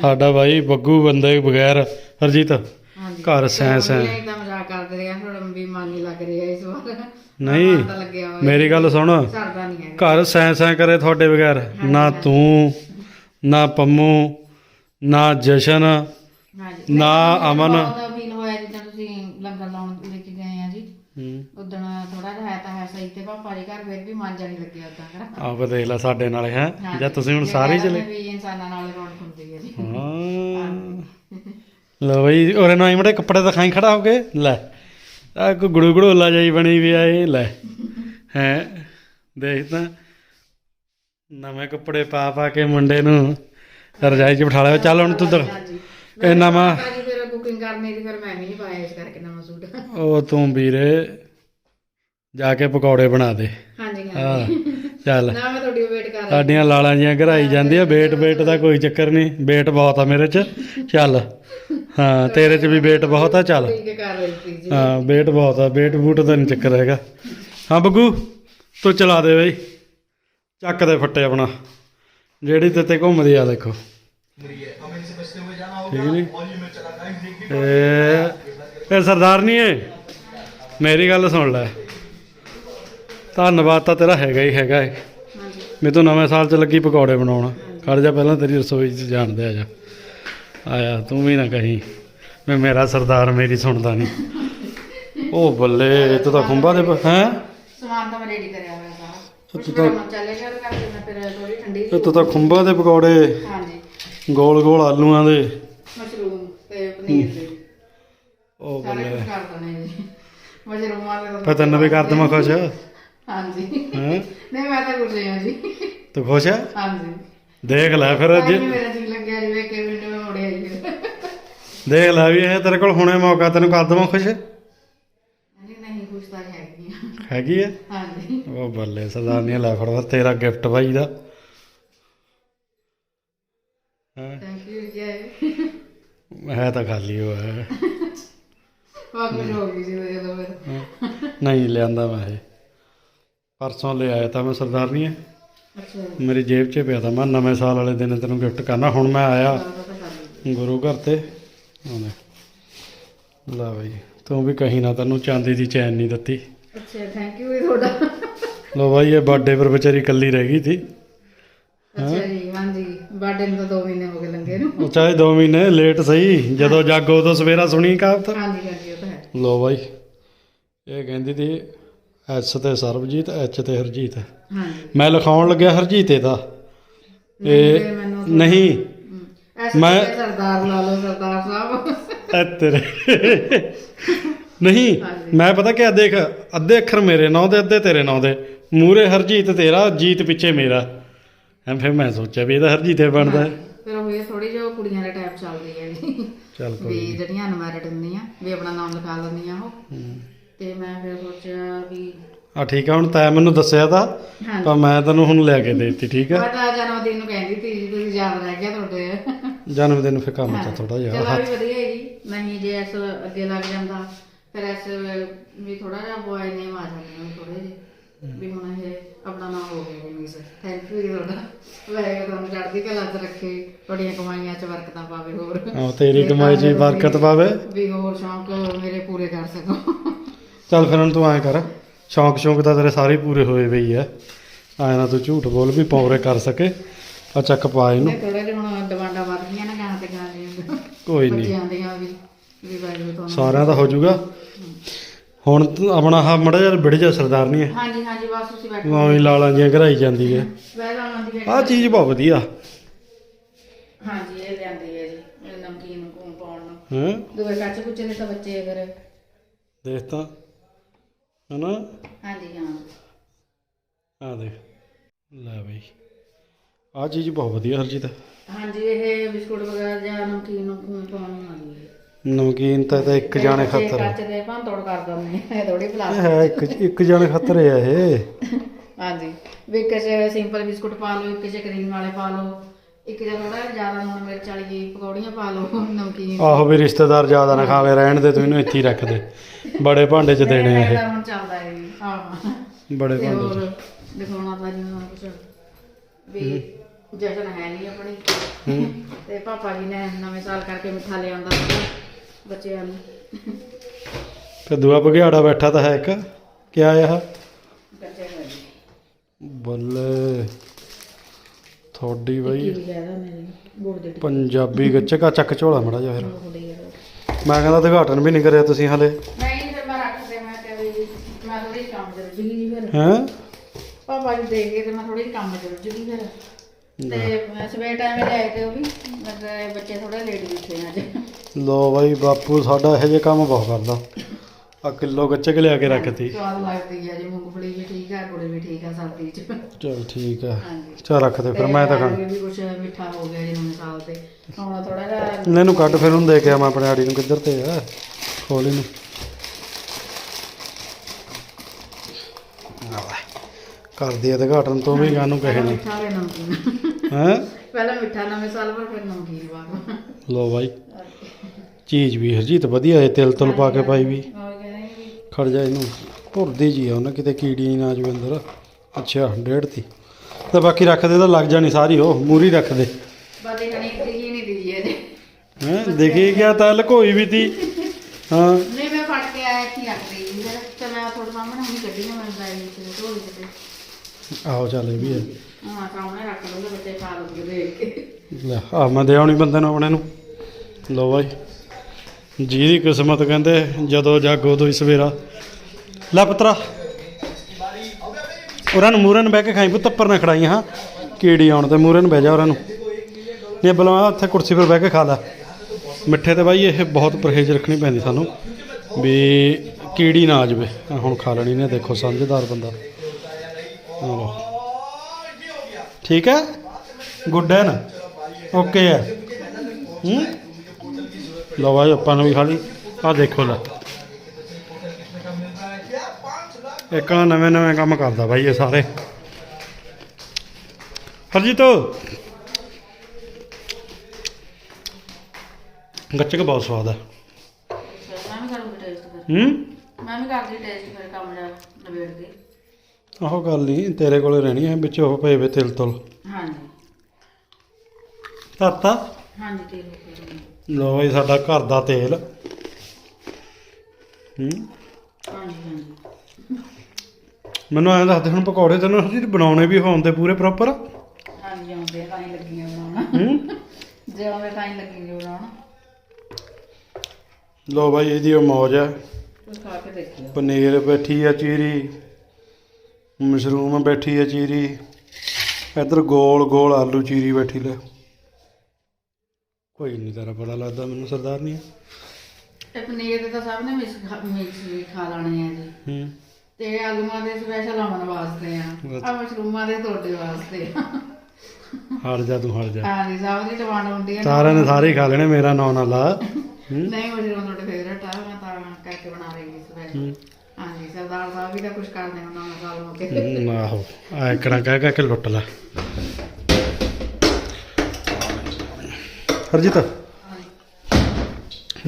ਸਾਡਾ ਬਾਈ ਬੱਗੂ ਬੰਦੇ ਬਗੈਰ ਹਰਜੀਤ ਹਾਂਜੀ। ਘਰ ਸੈਂ ਸੈਂ। ਮੰਮੀ ਤਾਂ ਮਜ਼ਾਕ ਕਰਦੇ ਰਹੇ ਆ, ਥੋੜਾ ਵੀ ਮਨ ਨਹੀਂ ਲੱਗ ਰਿਹਾ ਇਸ ਵਾਰ। ਨਹੀਂ ਲੱਗਿਆ ਹੋਇਆ ਮੇਰੀ ਗੱਲ ਸੁਣ। ਸਰਦਾ ਨਹੀਂ ਹੈਗਾ। ਘਰ ਸੈਂ ਸੈਂ ਕਰੇ ਤੁਹਾਡੇ ਬਗੈਰ। ਨਾ ਤੂੰ ਨਾ ਪੰਮੂ ਨਾ ਜਸ਼ਨ ਹਾਂਜੀ। ਨਾ ਅਮਨ। ਬਹੁਤ ਫੀਲ ਹੋਇਆ ਜਿੱਦਾਂ ਤੁਸੀਂ ਲੰਗਰ ਲਾਉਣ ਲੈ ਕੇ ਗਏ ਆ ਜੀ। ਹੂੰ। ਉਦੋਂ ਥੋੜਾ ਜਿਹਾ ਹੈ ਤਾਂ ਹੈ ਸਹੀ ਤੇ ਪਾਪਾ ਜੀ ਘਰ ਫਿਰ ਵੀ ਮਨ ਜਾਣੀ ਲੱਗਿਆ ਉਦਾਂ ਕਰ ਆਪ ਦੇਖ ਲੈ ਸਾਡੇ ਨਾਲ ਹੈ। ਜਾਂ ਤੁਸੀਂ ਹੁਣ ਸਾਰੇ ਚਲੇ ਵੀ ਇਨਸਾਨਾਂ ਨਾਲ ਰੌਣਕ ਹੁੰਦੀ ਹੈ ਜੀ। ਹਾਂ। ਲੋ ਬਈ ਉਹਰੇ ਨਾਲ ਮੜੇ ਕੱਪੜੇ ਦਿਖਾਈ ਖੜਾ ਹੋ ਕੇ ਲੈ। ਆ ਕੋ ਗੁੜੂ ਗੁੜੋਲਾ ਜਾਈ ਬਣੀ ਵੀ ਆ ਇਹ ਲੈ। ਹੈ ਦੇਖ ਤਾਂ। ਨਵੇਂ ਕੱਪੜੇ ਪਾ ਪਾ ਕੇ ਮੁੰਡੇ ਨੂੰ ਰਜਾਈ 'ਚ ਬਿਠਾ ਲਿਆ। ਚੱਲ ਹੁਣ ਤੂੰ ਹਾਂਜੀ। ਇਹ ਨਵਾਂ ਭਾਜੀ ਫਿਰ ਕੁਕਿੰਗ ਕਰਨੀ ਦੀ ਫਿਰ ਮੈਂ ਵੀ ਨਹੀਂ ਪਾਇਆ ਇਸ ਕਰਕੇ ਨਵਾਂ ਸੂਟ। ਉਹ ਤੂੰ ਵੀਰੇ ਜਾ ਕੇ ਪਕੌੜੇ ਬਣਾ ਦੇ। ਹਾਂਜੀ। ਹਾਂ। ਚੱਲ। ਨਾ ਮੈਂ ਤੁਹਾਡੀ ਵੇਟ ਕਰ ਰਹੀ ਸਾਡੀਆਂ ਲਾਲਾਂ ਜੀਆਂ ਘਰਾਈ ਜਾਂਦੀਆਂ ਵੇਟ ਵੇਟ ਦਾ ਕੋਈ ਚੱਕਰ ਨਹੀਂ ਵੇਟ ਬਹੁਤ ਆ ਮੇਰੇ 'ਚ। ਚੱਲ। ਹਾਂ ਤੇਰੇ 'ਚ ਵੀ ਵੇਟ ਬਹੁਤ ਆ ਚੱਲ। ਠੀਕ ਕਰ ਰਹੀ ਸੀ ਜੀ। ਹਾਂ ਵੇਟ ਬਹੁਤ ਆ ਵੇਟ ਬੂਟ ਦਾ ਨਹੀਂ ਚੱਕਰ ਹੈਗਾ। ਹਾਂ ਬੱਗੂ ਤੂੰ ਚਲਾ ਦੇ ਬਈ। ਚੱਕ ਦੇ ਫੱਟੇ ਆਪਣਾ। ਜਿਹੜੀ ਤੇ ਤੇ ਘੁੰਮਦੀ ਆ ਦੇਖੋ। ਠੀਕ ਨਹੀਂ ਇਹ ਇਹ ਸਰਦਾਰ ਨਹੀਂ ਏ। ਮੇਰੀ ਗੱਲ ਸੁਣ ਲੈ। ਧੰਨਵਾਦ ਤਾਂ ਤੇਰਾ ਹੈਗਾ ਹੀ ਹੈਗਾ ਏ। ਹਾਂਜੀ। ਮੈਂ ਤੂੰ ਨਵੇਂ ਸਾਲ 'ਚ ਲੱਗੀ ਪਕੌੜੇ ਬਣਾਉਣ। ਖੜ ਜਾ ਪਹਿਲਾਂ ਤੇਰੀ ਰਸੋਈ 'ਚ ਜਾਣਦੇ ਆ ਜਾ। ਆਇਆ ਤੂੰ ਵੀ ਨਾ ਕਹੀਂ। ਮੈਂ ਮੇਰਾ ਸਰਦਾਰ ਮੇਰੀ ਸੁਣਦਾ ਨਹੀਂ ਉਹ ਬੱਲੇ ਇਹ ਤਾਂ ਖੁੰਬਾ ਦੇ ਹੈ? ਸਮਾਨ ਤਾਂ ਮੈਂ ਰੈਡੀ ਕਰਿਆ ਹੋਇਆ ਸਾਰਾ। ਤੂੰ ਤਾਂ- ਚੱਲੇ ਸ਼ੁਰੂ ਕਰਕੇ ਮੈਂ ਫਿਰ ਥੋੜੀ ਠੰਡੀ ਇਹ ਤਾਂ ਖੁੰਬਾ ਦੇ ਪਕੌੜੇ। ਹਾਂਜੀ। ਗੋਲ ਗੋਲ ਆਲੂਆਂ ਦੇ। ਮਸ਼ਰੂਮ ਤੇ ਪਨੀਰ ਦੇ। ਉਹ ਬੱਲੇ। ਕਰ ਜੀ। ਮਸ਼ਰੂਮਾਂ ਦੇ ਫਿਰ ਤੈਨੂੰ ਵੀ ਕਰ ਦਵਾਂ ਖੁਸ਼। ਹਾਂਜੀ। ਹੈਂ? ਨਹੀਂ ਮੈਂ ਤਾਂ ਨਹੀਂ ਹਾਂ ਜੀ। ਤੂੰ ਖੁਸ਼ ਹੈ ਹਾਂਜੀ। ਦੇਖ ਲੈ ਫਿਰ ਤਾਂ ਜੇ ਹੀ ਮੇਰਾ ਜੀ ਲੱਗਿਆ ਜੀ ਵੇਖ ਕੇ ਵੀਡੀਓ ਮੈਂ ਮੁੜਿਆ ਜੀ। ਦੇਖ ਲੈ ਵੀ ਇਹ ਤੇਰੇ ਕੋਲ ਹੁਣੇ ਮੌਕਾ ਤੈਨੂੰ ਕਰ ਦਵਾਂ ਖੁਸ਼? ਨਹੀਂ ਨਹੀਂ ਕੁਝ ਤਾਂ ਹੈਗੀ ਆ। ਹੈਗੀ ਹੈ ਹਾਂਜੀ। ਉਹ ਬੱਲੇ ਸਰਦਾਰਨੀ ਲੈ ਫੜ ਤੇਰਾ ਗਿਫਟ ਭਾਈ ਦਾ। ਹਾਂ? ਥੈਂਕ ਯੂ ਜੀ। ਹੈ ਤਾਂ ਖਾਲੀ ਉਹ ਹੈ। ਬਹੁਤ ਕੁਝ ਹੋ ਗਈ ਜੀ ਤੋਂ ਫਿਰ। ਨਹੀਂ ਲਿਆਂਦਾ ਮੈਂ ਇਹ। ਪਰਸੋਂ ਲੈ ਆਇਆ ਤਾਂ ਮੈਂ ਸਰਦਾਰਨੀ ਅੱਛਾ। ਜੀ ਮੇਰੀ ਜੇਬ 'ਚ ਪਿਆ ਤਾਂ ਮੈਂ ਨਵੇਂ ਸਾਲ ਵਾਲੇ ਦਿਨ ਤੈਨੂੰ ਗਿਫਟ ਕਰਨਾ ਹੁਣ ਮੈਂ ਆਇਆ ਗੁਰੂ ਘਰ ਤੇ। ਉਹਨੇ ਲਾ ਬਈ ਤੂੰ ਵੀ ਕਹੀਂ ਨਾ ਤੈਨੂੰ ਚਾਂਦੀ ਦੀ ਚੈਨ ਨਹੀਂ ਦਿੱਤੀ। ਅੱਛਾ ਥੈਂਕ ਯੂ ਤੁਹਾਡਾ। ਲੋ ਬਾਈ ਇਹ ਬਰਥਡੇ ਪਰ ਵਿਚਾਰੀ ਇਕੱਲੀ ਰਹਿ ਗਈ ਸੀ। ਅੱਛਾ ਜੀ ਹਾਂਜੀ। ਬਰਥਡੇ ਨੂੰ ਤਾਂ 2 ਮਹੀਨੇ ਹੋ ਗਏ ਲੰਗੇ ਨੂੰ। ਉਹ ਚਾਹੇ 2 ਮਹੀਨੇ ਲੇਟ ਸਹੀ। ਜਦੋਂ ਜਾਗੋ ਉਦੋਂ ਸਵੇਰਾ ਸੁਣੀ ਕਹਾਵਤ ਹਾਂਜੀ ਹਾਂਜੀ ਉਹ ਤਾਂ ਹੈ। ਲੋ ਬਾਈ ਇਹ ਕਹਿੰਦੀ ਸੀ ਐਸ ਤੇ ਸਰਬਜੀਤ ਐਚ ਤੇ ਹਰਜੀਤ। ਮੈਂ ਲਿਖਾਉਣ ਲੱਗਿਆ ਹਰਜੀਤੇ ਦਾ। ਨਹੀਂ, ਇਹ ਨਹੀਂ ਮੈਂ- ਸਰਦਾਰ ਲਾ ਲਓ ਸਰਦਾਰ ਸਾਹਿਬ। ਐ ਤੇਰੇ। ਨਹੀਂ। ਮੈਂ ਪਤਾ ਕਿਆ ਦੇਖ ਅੱਧੇ ਅੱਖਰ ਮੇਰੇ ਨਾਂ ਦੇ ਅੱਧੇ ਤੇਰੇ ਨਾਂ ਦੇ। ਮੂਰੇ ਹਰਜੀਤ ਤੇਰਾ ਜੀਤ ਪਿੱਛੇ ਮੇਰਾ। ਐ ਫਿਰ ਮੈਂ ਸੋਚਿਆ ਵੀ ਇਹਦਾ ਹਰਜੀਤੇ ਬਣਦਾ। ਹੈ। ਫਿਰ ਉਹ ਇਹ ਥੋੜੀ ਜਿਹੀ ਕੁੜੀਆਂ ਦਾ ਟਾਈਪ ਚੱਲਦੀ ਹੈ ਜੀ ਚੱਲ ਕੋਈ ਵੀ ਜਿਹੜੀਆਂ ਅਨਮੈਰਿਡ ਹੁੰਦੀਆਂ ਵੀ ਆਪਣਾ ਨਾਮ ਲਿਖਾ ਲੈਂਦੀਆਂ ਉਹ। ਤੇ ਮੈਂ ਫਿਰ ਸੋਚਿਆ ਵੀ ਆ ਠੀਕ ਆ ਹੁਣ ਤੈਂ ਮੈਨੂੰ ਦੱਸਿਆ ਤਾਂ ਹਾਂਜੀ। ਪਰ ਮੈਂ ਤੈਨੂੰ ਹੁਣ ਲੈ ਕੇ ਦੇਤੀ ਠੀਕ ਆ? ਮੈਂ ਤਾਂ ਜਨਮ ਦਿਨ ਨੂੰ ਕਹਿੰਦੀ ਸੀ ਤੁਸੀਂ ਯਾਦ ਰਹਿ ਗਿਆ ਤੁਹਾਡੇ। ਜਨਮ ਦਿਨ ਫਿਰ ਕੰਮ ਤਾਂ ਥੋੜਾ ਜਿਹਾ ਚਲੋ ਹੱਥ। ਵੀ ਵਧੀਆ ਹੈ ਜੀ ਨਹੀਂ ਜੇ ਇਸ ਅੱਗੇ ਲੱਗ ਜਾਂਦਾ ਫਿਰ ਇਸ ਵੀ ਥੋੜਾ ਜਿਹਾ ਬॉय ਨੇਮ ਆ ਜਾਂਦੇ ਥੋੜੇ ਜਿਹੇ ਵੀ ਹੁਣ ਇਹ ਆਪਣਾ ਨਾਮ ਹੋ ਗਿਆ ਜੀ ਮਿਸ ਥੈਂਕ ਯੂ ਜੀ ਤੁਹਾਡਾ। ਵੈਸੇ ਤੁਹਾਨੂੰ ਚੜ੍ਹਦੀ ਕਲਾ ਚ ਰੱਖੇ ਤੁਹਾਡੀਆਂ ਕਮਾਈਆਂ ਚ ਬਰਕਤਾਂ ਪਾਵੇ ਹੋਰ। ਆਹ ਤੇਰੀ ਕਮਾਈ 'ਚ ਬਰਕਤ ਪਾਵੇ। ਵੀ ਹੋਰ ਸ਼ੌਂਕ ਮੇਰੇ ਪੂਰੇ ਕਰ ਸਕੋ। ਚੱਲ ਫਿਰ ਹੁਣ ਤੂੰ ਐਂ ਕਰ ਸ਼ੌਂਕ ਸ਼ੌਂਕ ਤਾਂ ਤੇਰੇ ਸਾਰੇ ਪੂਰੇ ਹੋਏ ਵਈ ਆ। ਐਂ ਨਾ ਤੂੰ ਝੂਠ ਬੋਲ ਵੀ ਪੌਰੇ ਕਰ ਸਕੇ ਆ ਚੱਕ ਪਾ ਇਹਨੂੰ। ਇਹ ਥੋੜਾ ਜਿਹਾ ਹੁਣ ਡਿਮਾਂਡਾਂ ਵੱਧ ਗਈਆਂ ਨਾ ਗਾਂ ਤੇ ਗਾਂ ਦੀਆਂ। ਕੋਈ ਨਹੀਂ ਬੱਚਿਆਂ ਦੀਆਂ ਵੀ ਵੀ ਬਾਈ ਤੁਹਾਨੂੰ ਸਾਰਿਆਂ ਦਾ ਹੋ ਜਾਊਗਾ। ਹੁਣ ਤੂੰ ਆਪਣਾ ਆਹ ਮੜਾ ਜਿਹਾ ਵਿੜ ਜਾ ਸਰਦਾਰਨੀ ਹੈ? ਹਾਂਜੀ ਹਾਂਜੀ ਬਸ ਤੁਸੀਂ ਬੈਠੋ। ਉਵੇਂ ਲਾਲਾਂ ਜੀਆਂ ਘਰਾਈ ਜਾਂਦੀ ਹੈ। ਆਹ ਚੀਜ਼ ਬਹੁਤ ਵਧੀਆ। ਹਾਂਜੀ ਇਹ ਲਿਆਂਦੀ ਹੈ ਜੀ ਨਮਕੀਨ ਨੂੰ ਪਾਉਣ ਨੂੰ। ਹੈ? ਦੂਏ ਕੱਚ ਕੁੱਚੇ ਦੇ ਤਾਂ ਬੱਚੇ ਫਿਰ। ਦੇਖ ਤਾਂ। ਹਨਾ? ਹਾਂਜੀ ਹਾਂ। ਆ ਦੇਖ ਲੈ ਬਈ। ਆਹ ਚੀਜ਼ ਬਹੁਤ ਵਧੀਆ ਹਰਜੀਤ। ਹਾਂਜੀ ਇਹ ਬਿਸਕੁਟ ਵਗੈਰਾ ਜਾਂ ਨਮਕੀਨ ਨੂੰ ਪਾਉਣ ਨੂੰ ਆਉਂਦੀ ਹੈ? ਨਮਕੀਨ ਤਾਂ ਤਾਂ ਇੱਕ ਜਾਣੇ ਖਾਤਰ ਹੈ ਕੱਚ ਦੇ ਭਾਂ ਤੋੜ ਕਰ ਦਿੰਦੇ ਆ, ਇਹ ਥੋੜੀ ਪਲਾਸਟਿਕ ਹੈ ਇੱਕ ਇੱਕ ਜਾਣੇ ਖਾਤਰ ਹੈ ਇਹ। ਹਾਂਜੀ। ਵੀ ਚ ਸਿੰਪਲ ਬਿਸਕੁਟ ਪਾ ਲਓ ਇੱਕ ਚ ਕਰੀਮ ਵਾਲੇ ਪਾ ਲਓ। ਇੱਕ ਚ ਥੋੜਾ ਜ਼ਿਆਦਾ ਲੂਣ ਮਿਰਚ ਵਾਲੀ ਪਕੌੜੀਆਂ ਪਾ ਲਓ ਨਮਕੀਨ ਆਹੋ ਵੀ ਰਿਸ਼ਤੇਦਾਰ ਜ਼ਿਆਦਾ ਨਾ ਖਾਵੇ ਰਹਿਣ ਦੇ ਤੂੰ ਇਹਨੂੰ ਇੱਥੇ ਹੀ ਰੱਖ ਦੇ। ਬੜੇ ਭਾਂਡੇ 'ਚ ਦੇਣੇ ਇਹ ਇਹ। ਤਾਂ ਹੁਣ ਚੱਲਦਾ ਹੈ ਜੀ ਹਾਂ ਬੜੇ ਤੇ ਭਾਂਡੇ 'ਚ। ਹੋਰ ਦਿਖਾਉਣਾ ਤਾਂ ਜਿਵੇਂ ਹੁਣ ਕੁਛ। ਵੀ ਜਸ਼ਨ ਹੈ ਨਹੀਂ ਆਪਣੀ। ਹੂੰ। ਤੇ ਪਾਪਾ ਜੀ ਨੇ ਨਵੇਂ ਸਾਲ ਕਰਕੇ ਮਿੱਠਾ ਲਿਆਂਦਾ ਸੀਗਾ ਬੱਚਿਆਂ ਨੂੰ। ਤੇ ਦੂਆ ਭਗਿਆੜਾ ਬੈਠਾ ਤਾਂ ਹੈ ਇੱਕ। ਕਿਆ ਆ ਬੱਚੇ ਬੱਲੇ। ਥੋੜੀ ਕੀ ਬਈ ਵੀ ਕਹਿਦਾ ਮੇਰੇ ਦੇ ਪੰਜਾਬੀ ਗੱਚਕਾ ਚੱਕ ਝੋਲਾ ਮੜਾ ਜਾ ਫਿਰ। ਮੈਂ ਕਹਿੰਦਾ ਉਦਘਾਟਨ ਵੀ ਨਹੀਂ ਕਰਿਆ ਤੁਸੀਂ ਹਲੇ। ਨਹੀਂ ਫਿਰ ਮੈਂ ਰੱਖ ਦੇ ਮੈਂ ਵੀ ਮੈਂ ਥੋੜੀ ਕੰਮ ਜਰੂਰ ਜੀ ਫਿਰ। ਹੈ? ਪਾਪਾ ਜੀ ਦੇਖ ਕੇ ਤੇ ਮੈਂ ਥੋੜੀ ਜਿਹੀ ਕੰਮ ਜਰੂਰ ਜੀ ਫਿਰ। ਤੇ ਮੈਂ ਸਵੇਰ ਟਾਈਮ ਲੈ ਕੇ ਉਹ ਵੀ ਮਤਲਬ ਬੱਚੇ ਥੋੜੇ ਲੇਟ ਉੱਠੇ ਅੱਜ। ਲੋ ਬਾਈ ਬਾਪੂ ਸਾਡਾ ਇਹੋ ਜਿਹੇ ਕੰਮ ਬਹੁਤ ਕਰਦਾ। ਆ ਕਿਲੋ ਗੱਚਕ ਲਿਆ ਕੇ ਰੱਖਤੀ? ਸਵਾਦ ਲੱਗਦੀ ਹੈ ਜੀ ਮੂੰਗਫਲੀ ਵੀ ਠੀਕ ਆ ਗੁੜ ਵੀ ਠੀਕ ਆ ਸਰਦੀ ਚ। ਚਲ ਠੀਕ ਆ। ਹਾਂਜੀ। ਚਲ ਰੱਖ ਦੇ ਫਿਰ ਮੈਂ ਤਾਂ ਖਾਂ ਤੇ ਵੀ ਕੁਝ ਮਿੱਠਾ ਹੋ ਗਿਆ ਜੀ ਨਵੇਂ ਸਾਲ ਤੇ। ਹੁਣ ਥੋੜਾ ਜਿਹਾ ਇਹਨੂੰ ਕੱਢ ਫਿਰ ਉਹਨੂੰ ਦੇ ਕੇ ਆ ਮੈਂ ਆਪਣੇ ਆੜੀ ਨੂੰ ਕਿੱਧਰ ਤੇ ਆ? ਖੋਲ ਇਹਨੂੰ। ਕਰਦੀ ਆ ਉਦਘਾਟਨ ਤੋਂ ਵੀ ਗਾਨੂੰ ਕਹੇ ਨਹੀਂ ਮਿੱਠਾ ਨਮਕੀਨ। ਹੈ? ਪਹਿਲਾਂ ਮਿੱਠਾ ਨਵੇਂ ਸਾਲ ਪਰ ਫਿਰ ਨਮਕੀਨ ਬਾਅਦ ਲੋ ਬਾਈ। ਚੀਜ਼ ਵੀ ਹਰਜੀਤ ਵਧੀਆ ਹੈ ਤਿਲ ਤੁਲ ਪਾ ਕੇ ਪਾਈ ਵੀ। ਵੀ ਖੜ ਜਾ ਇਹਨੂੰ। ਭੁਰਦੀ ਜੀ ਆ ਉਹਨਾਂ ਕਿਤੇ ਕੀੜੀ ਨਾ ਜਵੇ ਅੰਦਰ। ਅੱਛਾ ਡੇਢ ਤੀ। ਤੇ ਬਾਕੀ ਰੱਖ ਦੇ ਤਾਂ ਲੱਗ ਜਾਣੀ ਸਾਰੀ ਉਹ ਮੂਰੀ ਰੱਖ ਦੇ ਬਾਦੇ ਕਣੀ ਦੀ ਨਹੀਂ ਦੀ ਇਹਦੇ। ਹੈ ਦੇਖੀ ਗਿਆ ਤਾਂ ਲਕੋਈ ਵੀ ਤੀ। ਹਾਂ। ਨਹੀਂ ਮੈਂ ਫੜ ਕੇ ਆਇਆ ਇੱਥੇ ਰੱਖ ਤੇ ਮੈਂ ਸਾਹਮਣੇ ਹੁਣੀ ਕੱਢੀ ਮੈਂ ਢੋਲੀ ਤੇ ਆਹੋ ਚੱਲ ਇਹ ਵੀ ਹੈ। ਹਾਂ ਸਾਹਮਣੇ ਰੱਖ ਲੂੰਗੇ ਬੱਚੇ ਖਾ ਲੂੰਗੇ ਦੇਖ ਕੇ। ਲੈ ਆ ਮੈਂ ਦੇ ਆਉਣੀ ਬੰਦੇ ਨੂੰ ਆਪਣੇ ਨੂੰ। ਲੋ ਬਾਈ। ਜਿਹਦੀ ਕਿਸਮਤ ਕਹਿੰਦੇ, ਜਦੋਂ ਜਾਗੋ ਉਦੋਂ ਹੀ ਸਵੇਰਾ। ਲੈ ਪੁੱਤਰਾ। ਉਹਨਾਂ ਨੂੰ ਮੂਰਨ ਬਹਿ ਕੇ ਖਾਈ, ਪੁੱਤ ਉੱਪਰ ਨਾ ਖੜਾਈ ਹਾਂ। ਕੀੜੀ ਆਉਣ ਤੇ ਮੂਰਨ ਬਹਿ ਜਾ ਉਹਨਾਂ ਨੂੰ। ਇਹ ਬਲਵਾ ਉੱਥੇ ਕੁਰਸੀ 'ਤੇ ਬਹਿ ਕੇ ਖਾ ਲੈ। ਮਿੱਠੇ ਤੇ ਬਾਈ, ਇਹ ਬਹੁਤ ਪਰਹੇਜ਼ ਰੱਖਣੀ ਪੈਂਦੀ ਸਾਨੂੰ ਵੀ ਕੀੜੀ ਨਾ ਆ ਜਾਵੇ। ਹੁਣ ਖਾ ਲੈਣੀ ਨੇ, ਦੇਖੋ, ਸਮਝਦਾਰ ਬੰਦਾ। ਆਹ ਠੀਕ ਹੈ? ਗੁੱਡ ਹੈ ਨਾ? ਓਕੇ ਹੈ। ਹੂੰ? ਲਓ ਭਾਈ ਆਪਾਂ ਨੂੰ ਵੀ ਖਾ ਲਈ। ਆਹ ਦੇਖੋ ਲੈ। ਇੱਕ ਨਾ ਨਵੇਂ ਨਵੇਂ ਕੰਮ ਕਰਦਾ ਭਾਈ ਇਹ ਸਾਰੇ। ਹਰਜੀਤ। ਗੱਚਕ ਬਹੁਤ ਸਵਾਦ ਹੈ ਮੈਂ ਵੀ ਕਰੂੰਗੀ ਟੇਸਟ ਫਿਰ। ਹੂੰ? ਮੈਂ ਵੀ ਕਰਦੀ ਟੇਸਟ ਫਿਰ ਕੰਮ ਜਾ ਨਵੇੜ ਕੇ। ਆਹੋ ਗੱਲ ਨਹੀਂ ਤੇਰੇ ਕੋਲੇ ਰਹਿਣੀ ਹੈ ਵਿੱਚ ਉਹ ਪਏ ਵੇ ਤਿਲ ਤੁਲ ਹਾਂਜੀ। ਧਰਤਾ? ਹਾਂਜੀ ਹੋ ਗਿਆ ਲੋ ਬਈ ਸਾਡਾ ਘਰ ਦਾ ਤੇਲ। ਹੂੰ। ਮੈਨੂੰ ਐਂ ਦੱਸਦੇ ਹੁਣ ਪਕੌੜੇ ਤੈਨੂੰ ਹਰਜੀਤ ਬਣਾਉਣੇ ਵੀ ਹੋਣ ਤੇ ਪੂਰੇ ਪ੍ਰੋਪਰ ਹਾਂਜੀ ਆਉਂਦੇ ਤਾਂ ਹੀ ਲੱਗੀਆਂ ਬਣਾਉਣਾ। ਹੂੰ। ਜੇ ਆਉਂਦੇ ਤਾਂ ਹੀ ਲੱਗੀਆਂ ਬਣਾਉਣਾ। ਲੋ ਬਾਈ ਇਹਦੀ ਉਹ ਮੌਜ ਹੈ ਕੁਝ ਖਾ ਕੇ ਦੇਖਿਓ ਪਨੀਰ ਬੈਠੀ ਆ ਚੀਰੀ ਮਸ਼ਰੂਮ ਬੈਠੀ ਆ ਚੀਰੀ। ਇੱਧਰ ਗੋਲ ਗੋਲ ਆਲੂ ਚੀਰੀ ਬੈਠੀ ਲੈ। ਕੋਈ ਨਹੀਂ ਤੇਰਾ ਬੜਾ ਲੱਗਦਾ ਮੈਨੂੰ ਸਰਦਾਰ ਨਹੀਂ ਇਹ ਪਨੀਰ ਦੇ ਤਾਂ ਸਭ ਨੇ ਮਿਕਸ ਖਾ- ਮਿਕਸ ਵੀ ਖਾ ਲੈਣੇ ਆ ਜੀ। ਹੂੰ। ਤੇ ਆਲੂਆਂ ਦੇ ਸਪੈਸ਼ਲ ਅਮਨ ਵਾਸਤੇ ਆ। ਆ ਮਸ਼ਰੂਮਾਂ ਦੇ ਤੁਹਾਡੇ ਵਾਸਤੇ ਹਟ ਜਾ ਤੂੰ ਹਟ ਜਾ। ਹਾਂਜੀ ਸਭ ਦੀ ਡਿਮਾਂਡ ਹੁੰਦੀ ਹੈ ਸਾਰਿਆਂ ਨੇ ਸਾਰੇ ਹੀ ਖਾ ਲੈਣੇ ਮੇਰਾ ਨਾਂ ਨਾ ਲਾ। ਹੂੰ। ਨਹੀਂ ਮਸ਼ਰੂਮ ਤੁਹਾਡੇ ਫੇਵਰਟ ਆ ਮੈਂ ਤਾਂ ਕਰਕੇ ਬਣਾ ਰਹੀ ਸੀ ਸਪੈਸ਼ਲ ਹੂੰ। ਹਾਂਜੀ ਸਰਦਾਰ ਸਾਹਿਬ ਵੀ ਤਾਂ ਕੁਝ ਕਰਦੇ ਉਹਨਾਂ ਨਾਲ ਸਾਲ ਹੋ ਕੇ। ਹੂੰ, ਆਹੋ ਆ ਕਹਿ ਕਹਿ ਕੇ ਲੁੱਟ ਲੈ। ਹਰਜੀਤ।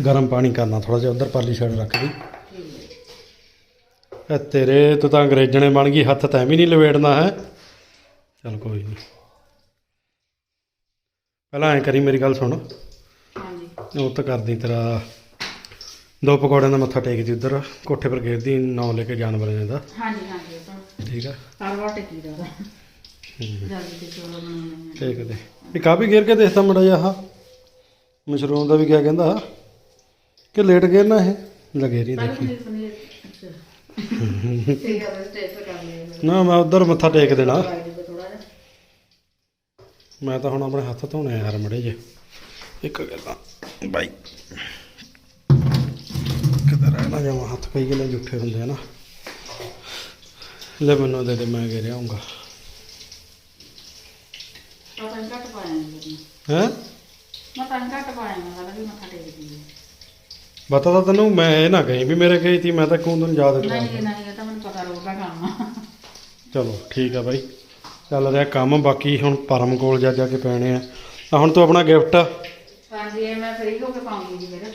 ਗਰਮ ਪਾਣੀ ਕਰਨਾ ਥੋੜਾ ਜਿਹਾ ਉਧਰ ਪਾਲੀ ਸਾਈਡ ਰੱਖ ਦੀ। ਇਹ ਤੇਰੇ ਤੂੰ ਤਾਂ ਅੰਗਰੇਜ਼ਣੇ ਬਣ ਗਈ ਹੱਥ ਤੈਂ ਵੀ ਨਹੀਂ ਲਵੇੜਨਾ ਹੈ। ਚਲ ਕੋਈ ਨਹੀਂ ਪਹਿਲਾਂ ਐ ਕਰੀ ਮੇਰੀ ਗੱਲ ਸੁਣ। ਹਾਂਜੀ। ਉਹ ਤਾਂ ਕਰਦੀ ਤੇਰਾ। ਦੋ ਪਕੌੜਿਆਂ ਦਾ ਮੱਥਾ ਟੇਕਦੀ ਉਧਰ ਕੋਠੇ ਪਰ ਘੇਰਦੀ ਨੌ ਲੈ ਕੇ ਜਾਨਵਰ ਜਾਂਦਾ। ਹਾਂਜੀ ਹਾਂਜੀ ਠੀਕ ਆ। ਹਰ ਵਾਰ ਟਿਕੀ ਦਾ ਜਲਦੀ ਤੇ ਚੋਲ ਬਣਾਉਣੇ ਠੀਕ ਦੇ। ਇਹ ਕਾਫੀ ਘੇਰ ਕੇ ਦੇਖਦਾ ਮੜਾ ਜਿਹਾ ਆਹ। ਮਸ਼ਰੂਮ ਦਾ ਵੀ ਕਿਆ ਕਹਿੰਦਾ? ਕਿ ਲੇਟ ਘੇਰਨਾ ਇਹ? ਲਗੇ ਨਹੀਂ ਦੇਖੀ। ਪਨੀਰ ਪਨੀਰ ਅੱਛਾ। ਠੀਕ ਹੈ ਬਸ ਟੇਸਟ ਕਰ ਲਿਆ। ਨਾ ਮੈਂ ਉਧਰ ਮੱਥਾ ਟੇਕ ਦੇਣਾ। ਮੈਂ ਤਾਂ ਹੁਣ ਆਪਣੇ ਹੱਥ ਧੋਣੇ ਆ ਯਾਰ ਮੜੇ ਜੇ। ਇੱਕ ਗੱਲਾਂ ਬਾਈ। ਕਿਤੇ ਰਹਿ ਨਾ ਜਾਵਾਂ ਹੱਥ ਕਈ ਗੱਲਾਂ ਜੁੱਠੇ ਹੁੰਦੇ ਆ ਨਾ। ਲੈ ਮੈਨੂੰ ਦੇ ਦੇ ਮੈਂ ਘੇਰਿਆ ਆਉਂਗਾ ਉਹ ਤਾਂ ਘੱਟ ਪਾਇਆ ਨਹੀਂ। ਹੈ? ਤਾਂ ਘੱਟ ਵੀ ਮੱਥਾ ਟੇਕਦੀ ਹੈ ਬਤਾ ਤਾਂ ਤੈਨੂੰ ਮੈਂ ਇਹ ਨਾ ਕਹੀ ਵੀ ਮੇਰੇ ਕਹੀ ਸੀ ਮੈਂ ਤਾਂ ਕਿਉਂ ਤੈਨੂੰ ਯਾਦ ਕਰਾ ਨਹੀਂ ਨਹੀਂ ਇਹ ਤਾਂ ਮੈਨੂੰ ਪਤਾ ਰੋਜ਼ ਦਾ ਕੰਮ ਚਲੋ ਠੀਕ ਆ ਬਾਈ। ਚੱਲ ਰਿਹਾ ਕੰਮ ਬਾਕੀ ਹੁਣ ਪਰਮ ਕੋਲ ਜਾ ਜਾ ਕੇ ਪੈਣੇ ਆ। ਆ ਹੁਣ ਤੂੰ ਆਪਣਾ ਗਿਫਟ ਹਾਂਜੀ ਇਹ ਮੈਂ ਫ੍ਰੀ ਹੋ ਕੇ ਪਾਉਂਗੀ ਜੀ ਫਿਰ।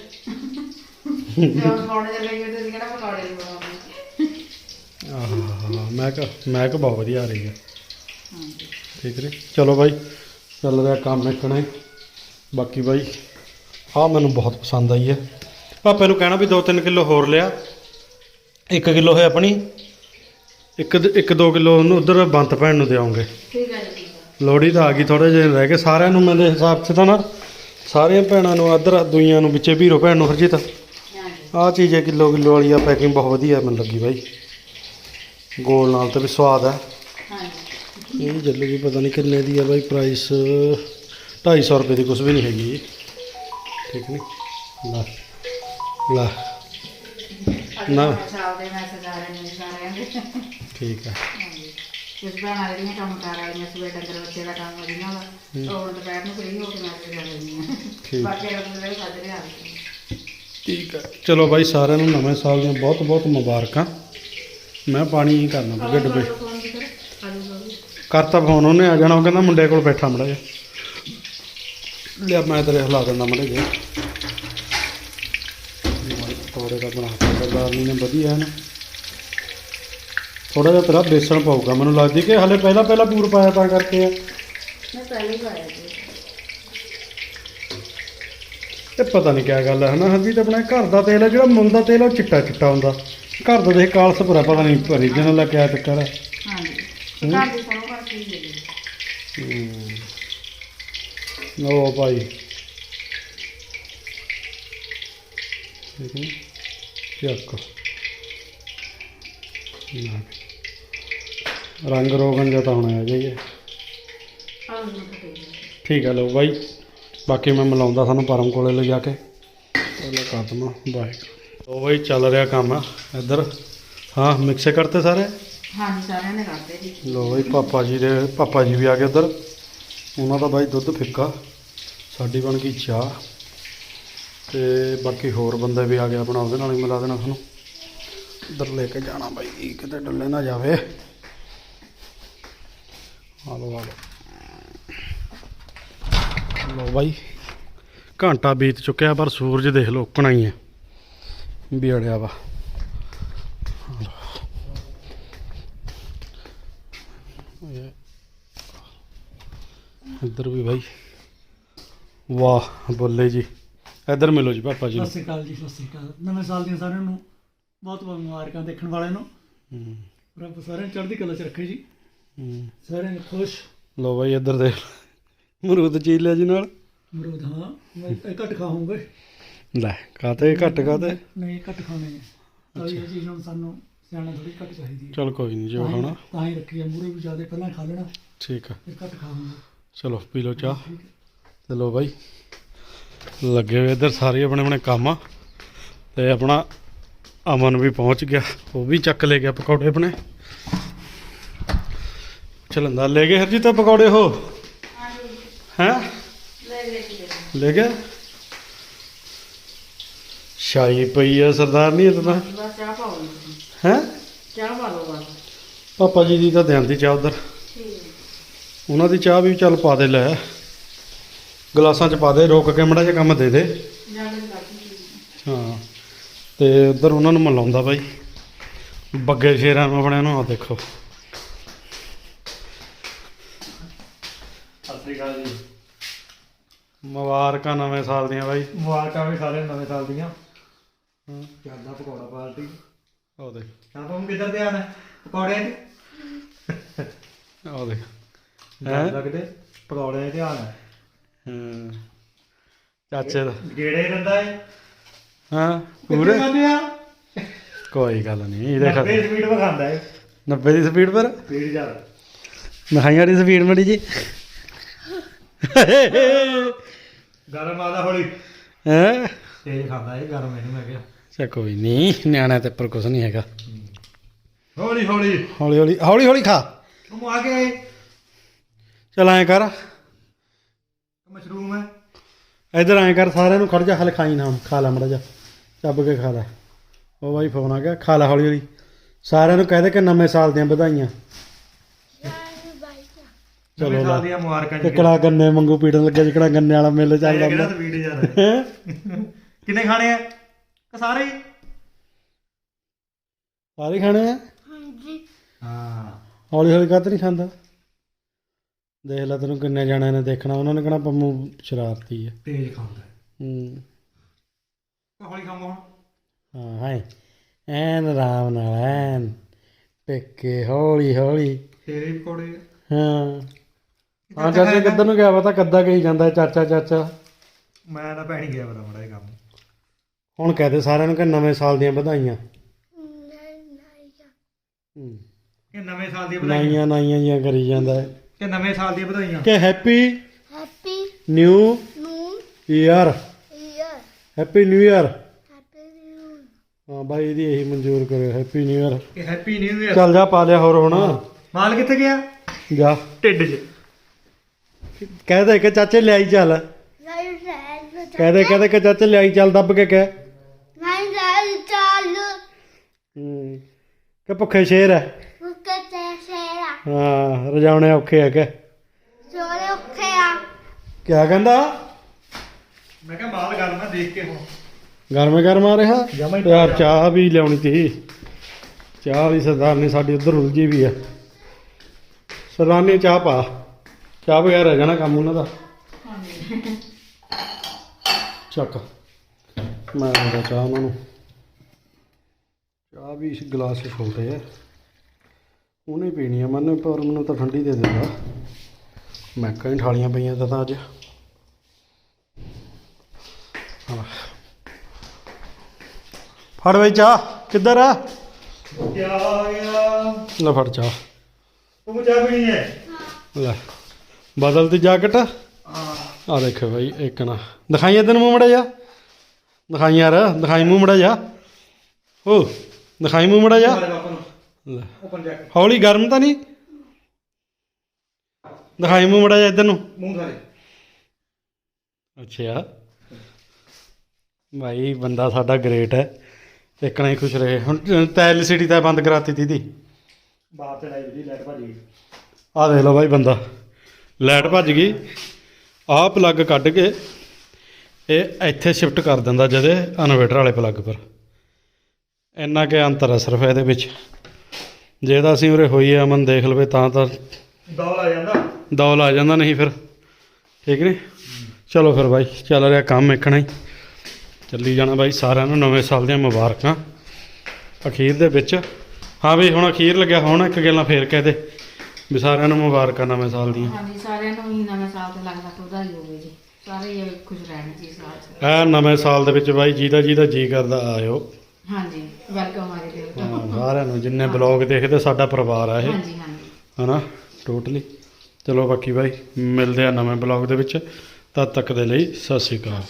ਜਦੋਂ ਪਕੌੜੇ ਚੱਲੇ ਗਏ ਤੇ ਕਿਹੜਾ ਪਕੌੜੇ ਨਹੀਂ ਬਣਾਉਂਦੇ ਆਹ ਮੈਂ ਕਿ ਮੈਂ ਕਿ ਬਹੁਤ ਵਧੀਆ ਆ ਰਹੀ ਹੈ ਹਾਂਜੀ। ਠੀਕ ਨੇ? ਚਲੋ ਬਾਈ ਚੱਲ ਰਿਹਾ ਕੰਮ ਇੱਕਣਾ ਬਾਕੀ ਬਾਈ ਆਹ ਮੈਨੂੰ ਬਹੁਤ ਪਸੰਦ ਆਈ ਹੈ। ਪਾਪੇ ਨੂੰ ਕਹਿਣਾ ਵੀ 2-3 ਕਿਲੋ ਹੋਰ ਲਿਆ। 1 ਕਿਲੋ ਹੈ ਆਪਣੀ। ਇੱਕ 1-2 ਕਿਲੋ ਉਹਨੂੰ ਉਧਰ ਬੰਤ ਭੈਣ ਨੂੰ ਦਿਆਉਂਗੇ। ਠੀਕ ਹੈ ਜੀ ਲੋਹੜੀ ਤਾਂ ਆ ਗਈ ਥੋੜੇ ਜਿਹੇ ਰਹਿ ਗਏ। ਸਾਰਿਆਂ ਨੂੰ ਮੇਰੇ ਹਿਸਾਬ 'ਚ ਤਾਂ ਨਾ ਸਾਰੀਆਂ ਭੈਣਾਂ ਨੂੰ ਅਦਰ ਦੁਈਆਂ ਨੂੰ ਵਿੱਚੇ ਵੀਰੋ ਭੈਣ ਨੂੰ ਹਰਜੀਤ। ਆਹ ਚੀਜ਼ ਹੈ ਕਿਲੋ ਕਿਲੋ ਵਾਲੀ ਆ ਪੈਕਿੰਗ ਬਹੁਤ ਵਧੀਆ ਮੈਨੂੰ ਲੱਗੀ ਬਾਈ। ਗੋਲ ਨਾਲ ਤੇ ਵੀ ਸਵਾਦ ਹੈ। ਇਹ ਜੱਲੂ ਵੀ ਪਤਾ ਨਹੀਂ ਕਿੰਨੇ ਦੀ ਆ ਬਾਈ ਪ੍ਰਾਈਸ 250 ਰੁਪਏ ਦੀ ਕੁਝ ਵੀ ਨਹੀਂ ਹੈਗੀ ਇਹ। ਠੀਕ ਨਹੀਂ ਲੈ ਲੈ। ਨਾ। ਨਾ ਸਾਲ ਦੇ ਮੈਸੇਜ ਆ ਰਹੇ ਨੇ ਸਾਰਿਆਂ ਦੇ। ਠੀਕ ਹੈ ਹਾਂਜੀ। ਕੁਝ ਭੈਣਾਂ ਜਿਹੜੀਆਂ ਕੰਮ ਕਰ ਰਹੀਆਂ ਸਵੇਰ ਡੰਗਰ ਬੱਚੇ ਦਾ ਕੰਮ ਆ ਜਿਨ੍ਹਾਂ ਦਾ ਉਹ ਹੁਣ ਦੁਪਹਿਰ ਨੂੰ ਫ੍ਰੀ ਹੋ ਕੇ ਮੈਸੇਜ ਆ ਰਹੀਆਂ ਠੀਕ। ਬਾਕੀ ਰੱਬ ਦੇ ਸਾਜਰੇ ਆ ਰਹੇ। ਠੀਕ ਹੈ ਚਲੋ ਬਾਈ ਸਾਰਿਆਂ ਨੂੰ ਨਵੇਂ ਸਾਲ ਦੀਆਂ ਬਹੁਤ ਬਹੁਤ ਮੁਬਾਰਕਾਂ। ਮੈਂ ਪਾਣੀ ਹੀ ਕਰਨਾ ਬਗੇ ਡੱਬੇ। ਕਰਤਾ ਫੋਨ ਉਹਨੇ ਆ ਜਾਣਾ ਉਹ ਕਹਿੰਦਾ ਮੁੰਡੇ ਕੋਲ ਬੈਠਾ ਮੜਾ ਜਾ ਲਿਆ ਮੈਂ ਤੇਰੇ ਹਿਲਾ ਦਿੰਦਾ ਮੜੇ ਜੇ ਤੋਰੇ ਦਾ ਬਣਾ ਤਾ ਸਰਦਾਰਨੀ ਨੇ ਵਧੀਆ ਹੈ ਨਾ। ਥੋੜਾ ਜਿਹਾ ਤੇਰਾ ਬੇਸਣ ਪਾਊਗਾ ਮੈਨੂੰ ਲੱਗਦੀ ਕਿ ਹਲੇ ਪਹਿਲਾਂ ਪਹਿਲਾਂ ਪੂਰ ਪਾਇਆ ਤਾਂ ਕਰਕੇ ਆ। ਮੈਂ ਪਹਿਲੇ ਹੀ ਪਾਇਆ ਜੀ ਇਹ ਪਤਾ ਨਹੀਂ ਕਿਆ ਗੱਲ ਹੈ ਹਨਾ ਹਾਂਜੀ ਤੇ ਆਪਣਾ ਘਰ ਦਾ ਤੇਲ ਹੈ ਜਿਹੜਾ ਮੁੱਲ ਦਾ ਤੇਲ ਉਹ ਚਿੱਟਾ ਚਿੱਟਾ ਹੁੰਦਾ। ਘਰ ਦਾ ਦੇਖ ਕਾਲਸ ਭਰਾ ਪਤਾ ਨਹੀਂ ਓਰੀਜਨਲ ਆ ਕਿਆ ਚੱਕਰ ਹੈ ਹਾਂਜੀ। ਘਰ ਦੀ ਸੋਹ ਕਰਕੇ ਹੀ ਦੇ ਦਿਓ। ਲੋ ਭਾਈ। ਠੀਕ ਹੈ ਚੱਕ। ਰੰਗ ਰੋਗਨ ਜਿਹਾ ਤਾਂ ਹੋਣਾ ਹੈ ਜੀ ਠੀਕ ਹੈ ਲੋ ਬਾਈ। ਬਾਕੀ ਮੈਂ ਮਿਲਾਉਂਦਾ ਸਾਨੂੰ ਪਰਮ ਕੋਲੇ ਲੈ ਜਾ ਕੇ। ਪਹਿਲਾਂ ਕਰ ਦਵਾਂ ਬਾਏ। ਲੋ ਬਾਈ ਚੱਲ ਰਿਹਾ ਕੰਮ ਇੱਧਰ। ਹਾਂ ਮਿਕਸੇ ਕਰਤੇ ਸਾਰੇ? ਹਾਂਜੀ ਸਾਰਿਆਂ ਨੇ ਕਰਦੇ ਜੀ। ਲੋ ਬਾਈ ਪਾਪਾ ਜੀ ਦੇ ਪਾਪਾ ਜੀ ਵੀ ਆ ਗਏ ਉੱਧਰ ਉਹਨਾਂ ਦਾ ਬਾਈ ਦੁੱਧ ਫਿੱਕਾ, ਸਾਡੀ ਬਣ ਗਈ ਚਾਹ ਤੇ ਬਾਕੀ ਹੋਰ ਬੰਦੇ ਵੀ ਆ ਗਿਆ ਆਪਣਾ, ਉਹਦੇ ਨਾਲ ਹੀ ਮਿਲਾ ਦੇਣਾ ਤੁਹਾਨੂੰ। ਉੱਧਰ ਲੈ ਕੇ ਜਾਣਾ ਬਾਈ, ਕਿਤੇ ਡੁੱਲੇ ਨਾ ਜਾਵੇ। ਆ ਲੋ ਆ ਲੋ ਲੋ ਬਾਈ, ਘੰਟਾ ਬੀਤ ਚੁੱਕਿਆ, ਪਰ ਸੂਰਜ ਦੇਖ ਲੋ ਉੱਕਣਾ ਹੀ ਹੈ। ਵੀ। ਅੜਿਆ ਵਾ ਇੱਧਰ ਵੀ ਭਾਈ ਵਾਹ ਬੱਲੇ ਜੀ। ਇੱਧਰ ਮਿਲੋ ਜੀ ਪਾਪਾ ਜੀ ਸਤਿ ਸ਼੍ਰੀ ਅਕਾਲ ਜੀ ਸਤਿ ਸ਼੍ਰੀ ਅਕਾਲ। ਨਵੇਂ ਸਾਲ ਦੀਆਂ ਸਾਰਿਆਂ ਨੂੰ ਬਹੁਤ ਬਹੁਤ ਮੁਬਾਰਕਾਂ ਦੇਖਣ ਵਾਲਿਆਂ ਨੂੰ। ਹੂੰ, ਰੱਬ ਸਾਰਿਆਂ ਨੂੰ ਚੜ੍ਹਦੀ ਕਲਾ 'ਚ ਰੱਖੇ ਜੀ। ਹੂੰ। ਸਾਰਿਆਂ ਨੂੰ ਖੁਸ਼। ਲਓ ਭਾਈ ਇੱਧਰ ਦੇਖ ਮਰੂਦ ਚੀਜ਼ ਲਿਆ ਜੀ ਨਾਲ। ਮਰੂਦ ਹਾਂ। ਮੈਂ ਇਹ ਘੱਟ ਖਾਵਾਂਗਾ। ਲੈ ਕਾਤੇ ਘੱਟ ਕਾਤੇ ਨਹੀਂ ਘੱਟ ਖਾਣੇ ਨੇ। ਤਾਂ ਇਹ ਚੀਜ਼ ਨੂੰ ਸਾਨੂੰ ਸਿਆਣਾ ਥੋੜੀ ਘੱਟ ਚਾਹੀਦੀ ਹੈ। ਚਲ ਕੋਈ ਨਹੀਂ ਜੋ ਖਾਣਾ। ਤਾਂ ਹੀ ਰੱਖੀ ਆ ਮੂਰੇ ਵੀ ਜ਼ਿਆਦਾ ਪਹਿਲਾਂ ਖਾ ਲੈਣਾ। ਠੀਕ ਆ। ਫਿਰ ਘੱਟ ਖਾਵਾਂਗੇ। ਚਲੋ ਪੀ ਲਓ ਚਾਹ। ਚਲੋ ਭਾਈ ਲੱਗੇ ਹੋਏ ਇੱਧਰ ਸਾਰੇ ਆਪਣੇ ਆਪਣੇ ਕੰਮ ਆ। ਤੇ ਆਪਣਾ ਅਮਨ ਵੀ ਪਹੁੰਚ ਗਿਆ ਉਹ ਵੀ ਚੱਕ ਲੈ ਗਿਆ ਪਕੌੜੇ ਆਪਣੇ। ਚਲੰਦਾ ਲੈ ਗਏ ਹਰਜੀਤ ਪਕੌੜੇ ਹੋ ਹੈ? ਲੈ ਗਿਆ? ਸ਼ਾਹੀ ਪਈ ਆ ਸਰਦਾਰ ਨਹੀਂ ਬਸ ਚਾਹ ਪਾਓ। ਹੈ? ਚਾਹ ਪਾ ਲਓ ਪਾਪਾ ਜੀ ਦੀ ਤਾਂ ਧਿਆਨ ਦੀ ਚਾਹ ਉਧਰ। ਉਹਨਾਂ ਦੀ ਚਾਹ ਵੀ ਚੱਲ ਪਾ ਦੇ ਲੈ। ਗਲਾਸਾਂ 'ਚ ਪਾ ਦੇ ਰੋਕ ਕੇ ਮੜਾ ਜਿਹਾ ਕੰਮ ਦੇ ਦੇ। ਹਾਂ ਤੇ ਉਧਰ ਉਹਨਾਂ ਨੂੰ ਮਿਲਾਉਂਦਾ ਬਾਈ। ਬੱਗੇ ਸ਼ੇਰਾਂ ਨੂੰ ਆਪਣੇ ਨੂੰ ਆਹ ਦੇਖੋ। ਜੀ। ਮੁਬਾਰਕਾਂ ਨਵੇਂ ਸਾਲ ਦੀਆਂ ਬਾਈ। ਮੁਬਾਰਕਾਂ ਵੀ ਸਾਰੇ ਨਵੇਂ ਸਾਲ ਦੀਆਂ। ਚੱਲਦਾ ਪਕੌੜਾ ਪਾਰਟੀ ਆਹ ਦੇਖ। ਤਾਂ ਤੁਮ ਕਿੱਧਰ ਤੇ ਆਣਾ ਪਕੌੜੇ ਆਹ ਦੇਖ। ਹੈ? ਲੱਗਦੇ? ਪਕੌੜੇ ਤੇ ਆਣਾ ਹਾਂ। ਚਾਚੇ ਦਾ। ਗੇੜੇ ਹੀ ਦਿੰਦਾ ਏ? ਹਾਂ ਪੂਰੇ? ਆ? ਕੋਈ ਗੱਲ ਨਹੀਂ ਇਹ ਦੇਖ 90 ਸਪੀਡ ਵਿਖਾਉਂਦਾ ਏ। 90 ਦੀ ਸਪੀਡ ਪਰ? ਸਪੀਡ ਜ਼ਿਆਦਾ। ਨਹਾਈਆਂ ਦੀ ਸਪੀਡ ਮੜੀ ਜੀ। ਗਰਮ ਆਦਾ ਹੌਲੀ। ਹੈ? ਤੇਜ਼ ਖਾਂਦਾ ਏ ਗਰਮ ਇਹਨੂੰ ਮੈਂ ਕਿਹਾ। ਚਾ ਕੋਈ ਨਹੀਂ ਨਿਆਣਿਆਂ ਤੇ ਪਰ ਕੁਝ ਨਹੀਂ ਹੈਗਾ। ਹੌਲੀ ਹੌਲੀ। ਹੌਲੀ ਹੌਲੀ ਹੌਲੀ ਹੌਲੀ ਖਾ। ਤੂੰ ਆ ਕੇ ਚਲ ਐਂ ਕਰ। ਮਸ਼ਰੂਮ ਹੈ। ਇਧਰ ਐਂ ਕਰ ਸਾਰਿਆਂ ਨੂੰ ਖੜ ਜਾ ਹਲ ਖਾਈ ਨਾ ਹੁਣ, ਖਾ ਲੈ ਮੜਾ ਜਾ ਚੱਬ ਕੇ ਖਾ ਲੈ। ਉਹ ਬਾਈ ਫੋਨ ਆ ਗਿਆ ਖਾ ਲੈ ਹੌਲੀ ਹੌਲੀ। ਸਾਰਿਆਂ ਨੂੰ ਕਹਿ ਦੇ ਕਿ ਨਵੇਂ ਸਾਲ ਦੀਆਂ ਵਧਾਈਆਂ। ਚਲੋ ਲੈ। ਦੀਆਂ ਮੁਬਾਰਕਾਂ ਜੀ। ਕਿਕੜਾ ਗੰਨੇ ਮੰਗੂ ਪੀੜਨ ਲੱਗਿਆ ਜਿਕੜਾ ਗੰਨੇ ਵਾਲਾ ਮੇਲੇ ਚੱਲਦਾ ਕਿਹੜਾ ਹੁੰਦਾ। ਸਪੀਡ ਜ਼ਿਆਦਾ ਹੈਂ? ਕਿੰਨੇ ਖਾਣੇ ਆ? ਕਿ ਸਾਰੇ ਸਾਰੇ ਖਾਣੇ ਆ? ਹਾਂ। ਹੌਲੀ ਹੌਲੀ ਕਾਹਤੇ ਨਹੀਂ ਖਾਂਦਾ? ਦੇਖ ਲੈ ਤੈਨੂੰ ਕਿੰਨੇ ਜਾਣਿਆਂ ਨੇ ਦੇਖਣਾ ਉਹਨਾਂ ਨੇ ਕਹਣਾ ਪੰਮੂ ਸ਼ਰਾਰਤੀ ਹੈ ਤੇਜ਼ ਖਾਂਦਾ ਹੂੰ। ਹੌਲੀ ਖਾਵਾਂ ਹੁਣ। ਹਾਂ ਹਾਏ। ਐਨ ਆਰਾਮ ਨਾਲ ਐਨ। ਟਿੱਕੇ ਹੌਲੀ ਹੌਲੀ। ਤੇਰੇ ਵੀ ਪਕੌੜੇ ਆ। ਹਾਂ। ਹਾਂ ਚਾਚਾ ਕਿੱਧਰ ਨੂੰ ਗਿਆ ਵਾ? ਤਾਂ ਕੱਦਾ ਕਹੀ ਜਾਂਦਾ ਚਾਚਾ ਚਾਚਾ। ਮੈਂ ਤਾਂ ਭੈਣੀ ਗਿਆ ਪਤਾ ਮੜਾ ਇਹ ਕੰਮ। ਹੁਣ ਕਹਦੇ ਸਾਰਿਆਂ ਨੂੰ ਕਿ ਨਵੇਂ ਸਾਲ ਦੀਆਂ ਵਧਾਈਆਂ। ਹੂੰ। ਕਿ ਨਵੇਂ ਸਾਲ ਦੀਆਂ ਵਧਾਈਆਂ। ਨਾਈਆਂ ਨਾਈਆਂ ਜੀਆਂ ਕਰੀ ਜਾਂਦਾ ਹੈ। ਕਿ ਨਵੇਂ ਸਾਲ ਦੀਆਂ ਵਧਾਈਆਂ। ਕਿ happy Happy new New year. Year. Happy new year. Happy New ਹਾਂ ਬਾਈ ਇਹਦੀ ਇਹੀ ਮਨਜ਼ੂਰ ਕਰਿਓ ਹੈਪੀ ਨਿਊ ਈਅਰ। ਕਿ ਹੈਪੀ ਨਿਊ ਇਅਰ ਚੱਲ ਜਾ ਪਾ ਲਿਆ ਹੋਰ ਹੁਣ। ਮਾਲ ਕਿੱਥੇ ਗਿਆ? ਜਾ। ਢਿੱਡ 'ਚ। ਕਹਿ ਦੇ ਕਿ ਚਾਚੇ ਲਿਆਈ ਚੱਲ। Nine Red. ਕਹਿ ਦੇ ਕਹਿ ਦੇ ਕਿ ਚਾਚੇ ਲਿਆਈ ਚੱਲ ਦੱਬ ਕੇ ਕਹਿ। Nine Red. ચાલ ਹੂੰ। ਕਿ ਭੁੱਖੇ ਸ਼ੇਰ ਹੈ। ਹਾਂ ਰਜਾਉਣੇ ਔਖੇ ਹੈ ਕਿ? ਸੋਰੇ ਉੱਖਿਆ ਕਿਆ ਕਹਿੰਦਾ? ਮੈਂ ਕਿਹਾ ਮਾਲ ਗਰਮ ਆ ਦੇਖ ਕੇ ਹੁਣ। ਗਰਮੇ ਗਰਮ ਆ ਰਿਹਾ? ਜਮਾਂ ਹੀ ਯਾਰ ਚਾਹ ਵੀ ਲਿਆਉਣੀ ਤੀ ਚਾਹ ਵੀ ਸਰਦਾਰਨੀ ਸਾਡੀ ਉਧਰ ਉਲਝੀ ਵੀ ਆ। ਸਰਦਾਰਨੀ ਚਾਹ ਪਾ। ਚਾਹ ਬਗੈਰ ਰਹਿ ਜਾਣਾ ਕੰਮ ਉਹਨਾਂ ਦਾ। ਚੱਕ। ਮੈਂ ਉਹਦਾ ਚਾਹ ਉਹਨਾਂ ਨੂੰ। ਚਾਹ ਵੀ ਇਸ ਗਲਾਸ 'ਚ ਛੋਟੇ ਆ। ਉਹਨੇ ਪੀਣੀ ਆ ਮੈਨੂੰ ਪਰ ਮੈਨੂੰ ਤਾਂ ਠੰਡੀ ਦੇ ਦਿੰਦਾ ਮੈਂ ਕਈ ਠਾਲੀਆਂ ਪਈਆਂ ਤਾਂ ਤਾਂ ਅੱਜ। ਫੜ ਬਈ ਚਾਹ ਕਿੱਧਰ ਆ? ਕੀ ਆ ਗਿਆ? ਲੈ ਫੜ ਚਾਹ। ਤੂੰ ਚਾਹ ਪੀਣੀ ਹੈ? ਲੈ ਬਦਲਤੀ ਜੈਕਟ। ਆ ਆ ਦੇਖੋ ਭਾਈ ਇੱਕ ਨਾ। ਦਿਖਾਈ ਇਧਰ ਮੂੰਹ ਮੜਾ ਜਾ ਦਿਖਾਈ ਯਾਰ ਦਿਖਾਈ ਮੂੰਹ ਮੜਾ ਜਾ ਓ ਦਿਖਾਈ ਮੂੰਹ ਮੜਾ ਜਾ ਹੌਲੀ ਗਰਮ ਤਾਂ ਨਹੀਂ? ਦਿਖਾਈ ਮੂੰਹ ਮੜਾ ਜਾ ਇਧਰ ਨੂੰ। ਮੂੰਹ ਸਾਰੇ ਅੱਛਾ। ਭਾਈ ਬੰਦਾ ਸਾਡਾ ਗ੍ਰੇਟ ਹੈ। ਇੱਕ ਨਾ ਹੀ ਖੁਸ਼ ਰਹੇ। ਹੁਣ ਤੈ ਐਲਸੀਡੀ ਤਾਂ ਬੰਦ ਕਰਾਤੀ ਦੀਦੀ। ਬਾਹਰ ਚੜਾਈ ਦੀ ਲੈਟ ਭਾਜੀ ਆਹ ਦੇਖ ਲਓ ਭਾਈ ਬੰਦਾ। ਲਾਈਟ ਭੱਜ ਗਈ। ਆਹ ਪਲੱਗ ਕੱਢ ਕੇ ਇਹ ਇੱਥੇ ਸ਼ਿਫਟ ਕਰ ਦਿੰਦਾ ਜਦੇ ਇਨਵੇਟਰ ਵਾਲੇ ਪਲੱਗ ਪਰ। ਇੰਨਾ ਕਿ ਅੰਤਰ ਹੈ ਸਿਰਫ ਇਹਦੇ ਵਿੱਚ। ਜੇ ਤਾਂ ਅਸੀਂ ਉਰੇ ਹੋਈ ਅਮਨ ਦੇਖ ਲਵੇ ਤਾਂ ਤਾਂ ਦੌਲ ਆ ਜਾਂਦਾ। ਦੌਲ ਆ ਜਾਂਦਾ ਨਹੀਂ ਫਿਰ। ਠੀਕ ਨੇ ਚਲੋ ਫਿਰ ਬਾਈ ਚੱਲ ਰਿਹਾ ਕੰਮ ਇੱਕਣਾ ਹੀ। ਚੱਲੀ ਜਾਣਾ ਬਾਈ ਸਾਰਿਆਂ ਨੂੰ ਨਵੇਂ ਸਾਲ ਦੀਆਂ ਮੁਬਾਰਕਾਂ। ਅਖੀਰ ਦੇ ਵਿੱਚ। ਹਾਂ ਵੀ ਹੁਣ ਅਖੀਰ ਲੱਗਿਆ ਹੁਣ ਇੱਕ ਗੱਲਾਂ ਫੇਰ ਕਹਿ ਦੇ ਵੀ ਸਾਰਿਆਂ ਨੂੰ ਮੁਬਾਰਕਾਂ ਨਵੇਂ ਸਾਲ ਦੀਆਂ। ਹਾਂਜੀ ਸਾਰਿਆਂ ਨੂੰ ਹੀ ਨਵੇਂ ਸਾਲ ਤੇ ਲੱਗਦਾ ਵਧਾਈ ਹੋਵੇ ਜੀ। ਸਾਰੇ ਹੀ ਖੁਸ਼ ਰਹਿਣ ਜੀ ਸਾਲ ਚ। ਇਹ ਨਵੇਂ ਸਾਲ ਦੇ ਵਿੱਚ ਬਾਈ ਜਿਹਦਾ ਜਿਹਦਾ ਜੀ ਕਰਦਾ ਆਇਓ। ਹਾਂਜੀ ਵੈਲਕਮ ਆ ਜੀ ਹਾਂ, ਸਾਰਿਆਂ ਨੂੰ ਜਿੰਨੇ ਬਲੌਗ ਦੇਖਦੇ ਸਾਡਾ ਪਰਿਵਾਰ ਆ ਇਹ। ਹਾਂਜੀ ਹਾਂਜੀ। ਹਨਾ? ਟੋਟਲੀ ਚਲੋ ਬਾਕੀ ਬਾਈ ਮਿਲਦੇ ਆ ਨਵੇਂ ਬਲੌਗ ਦੇ ਵਿੱਚ। ਤਦ ਤੱਕ ਦੇ ਲਈ ਸਤਿ ਸ਼੍ਰੀ ਅਕਾਲ।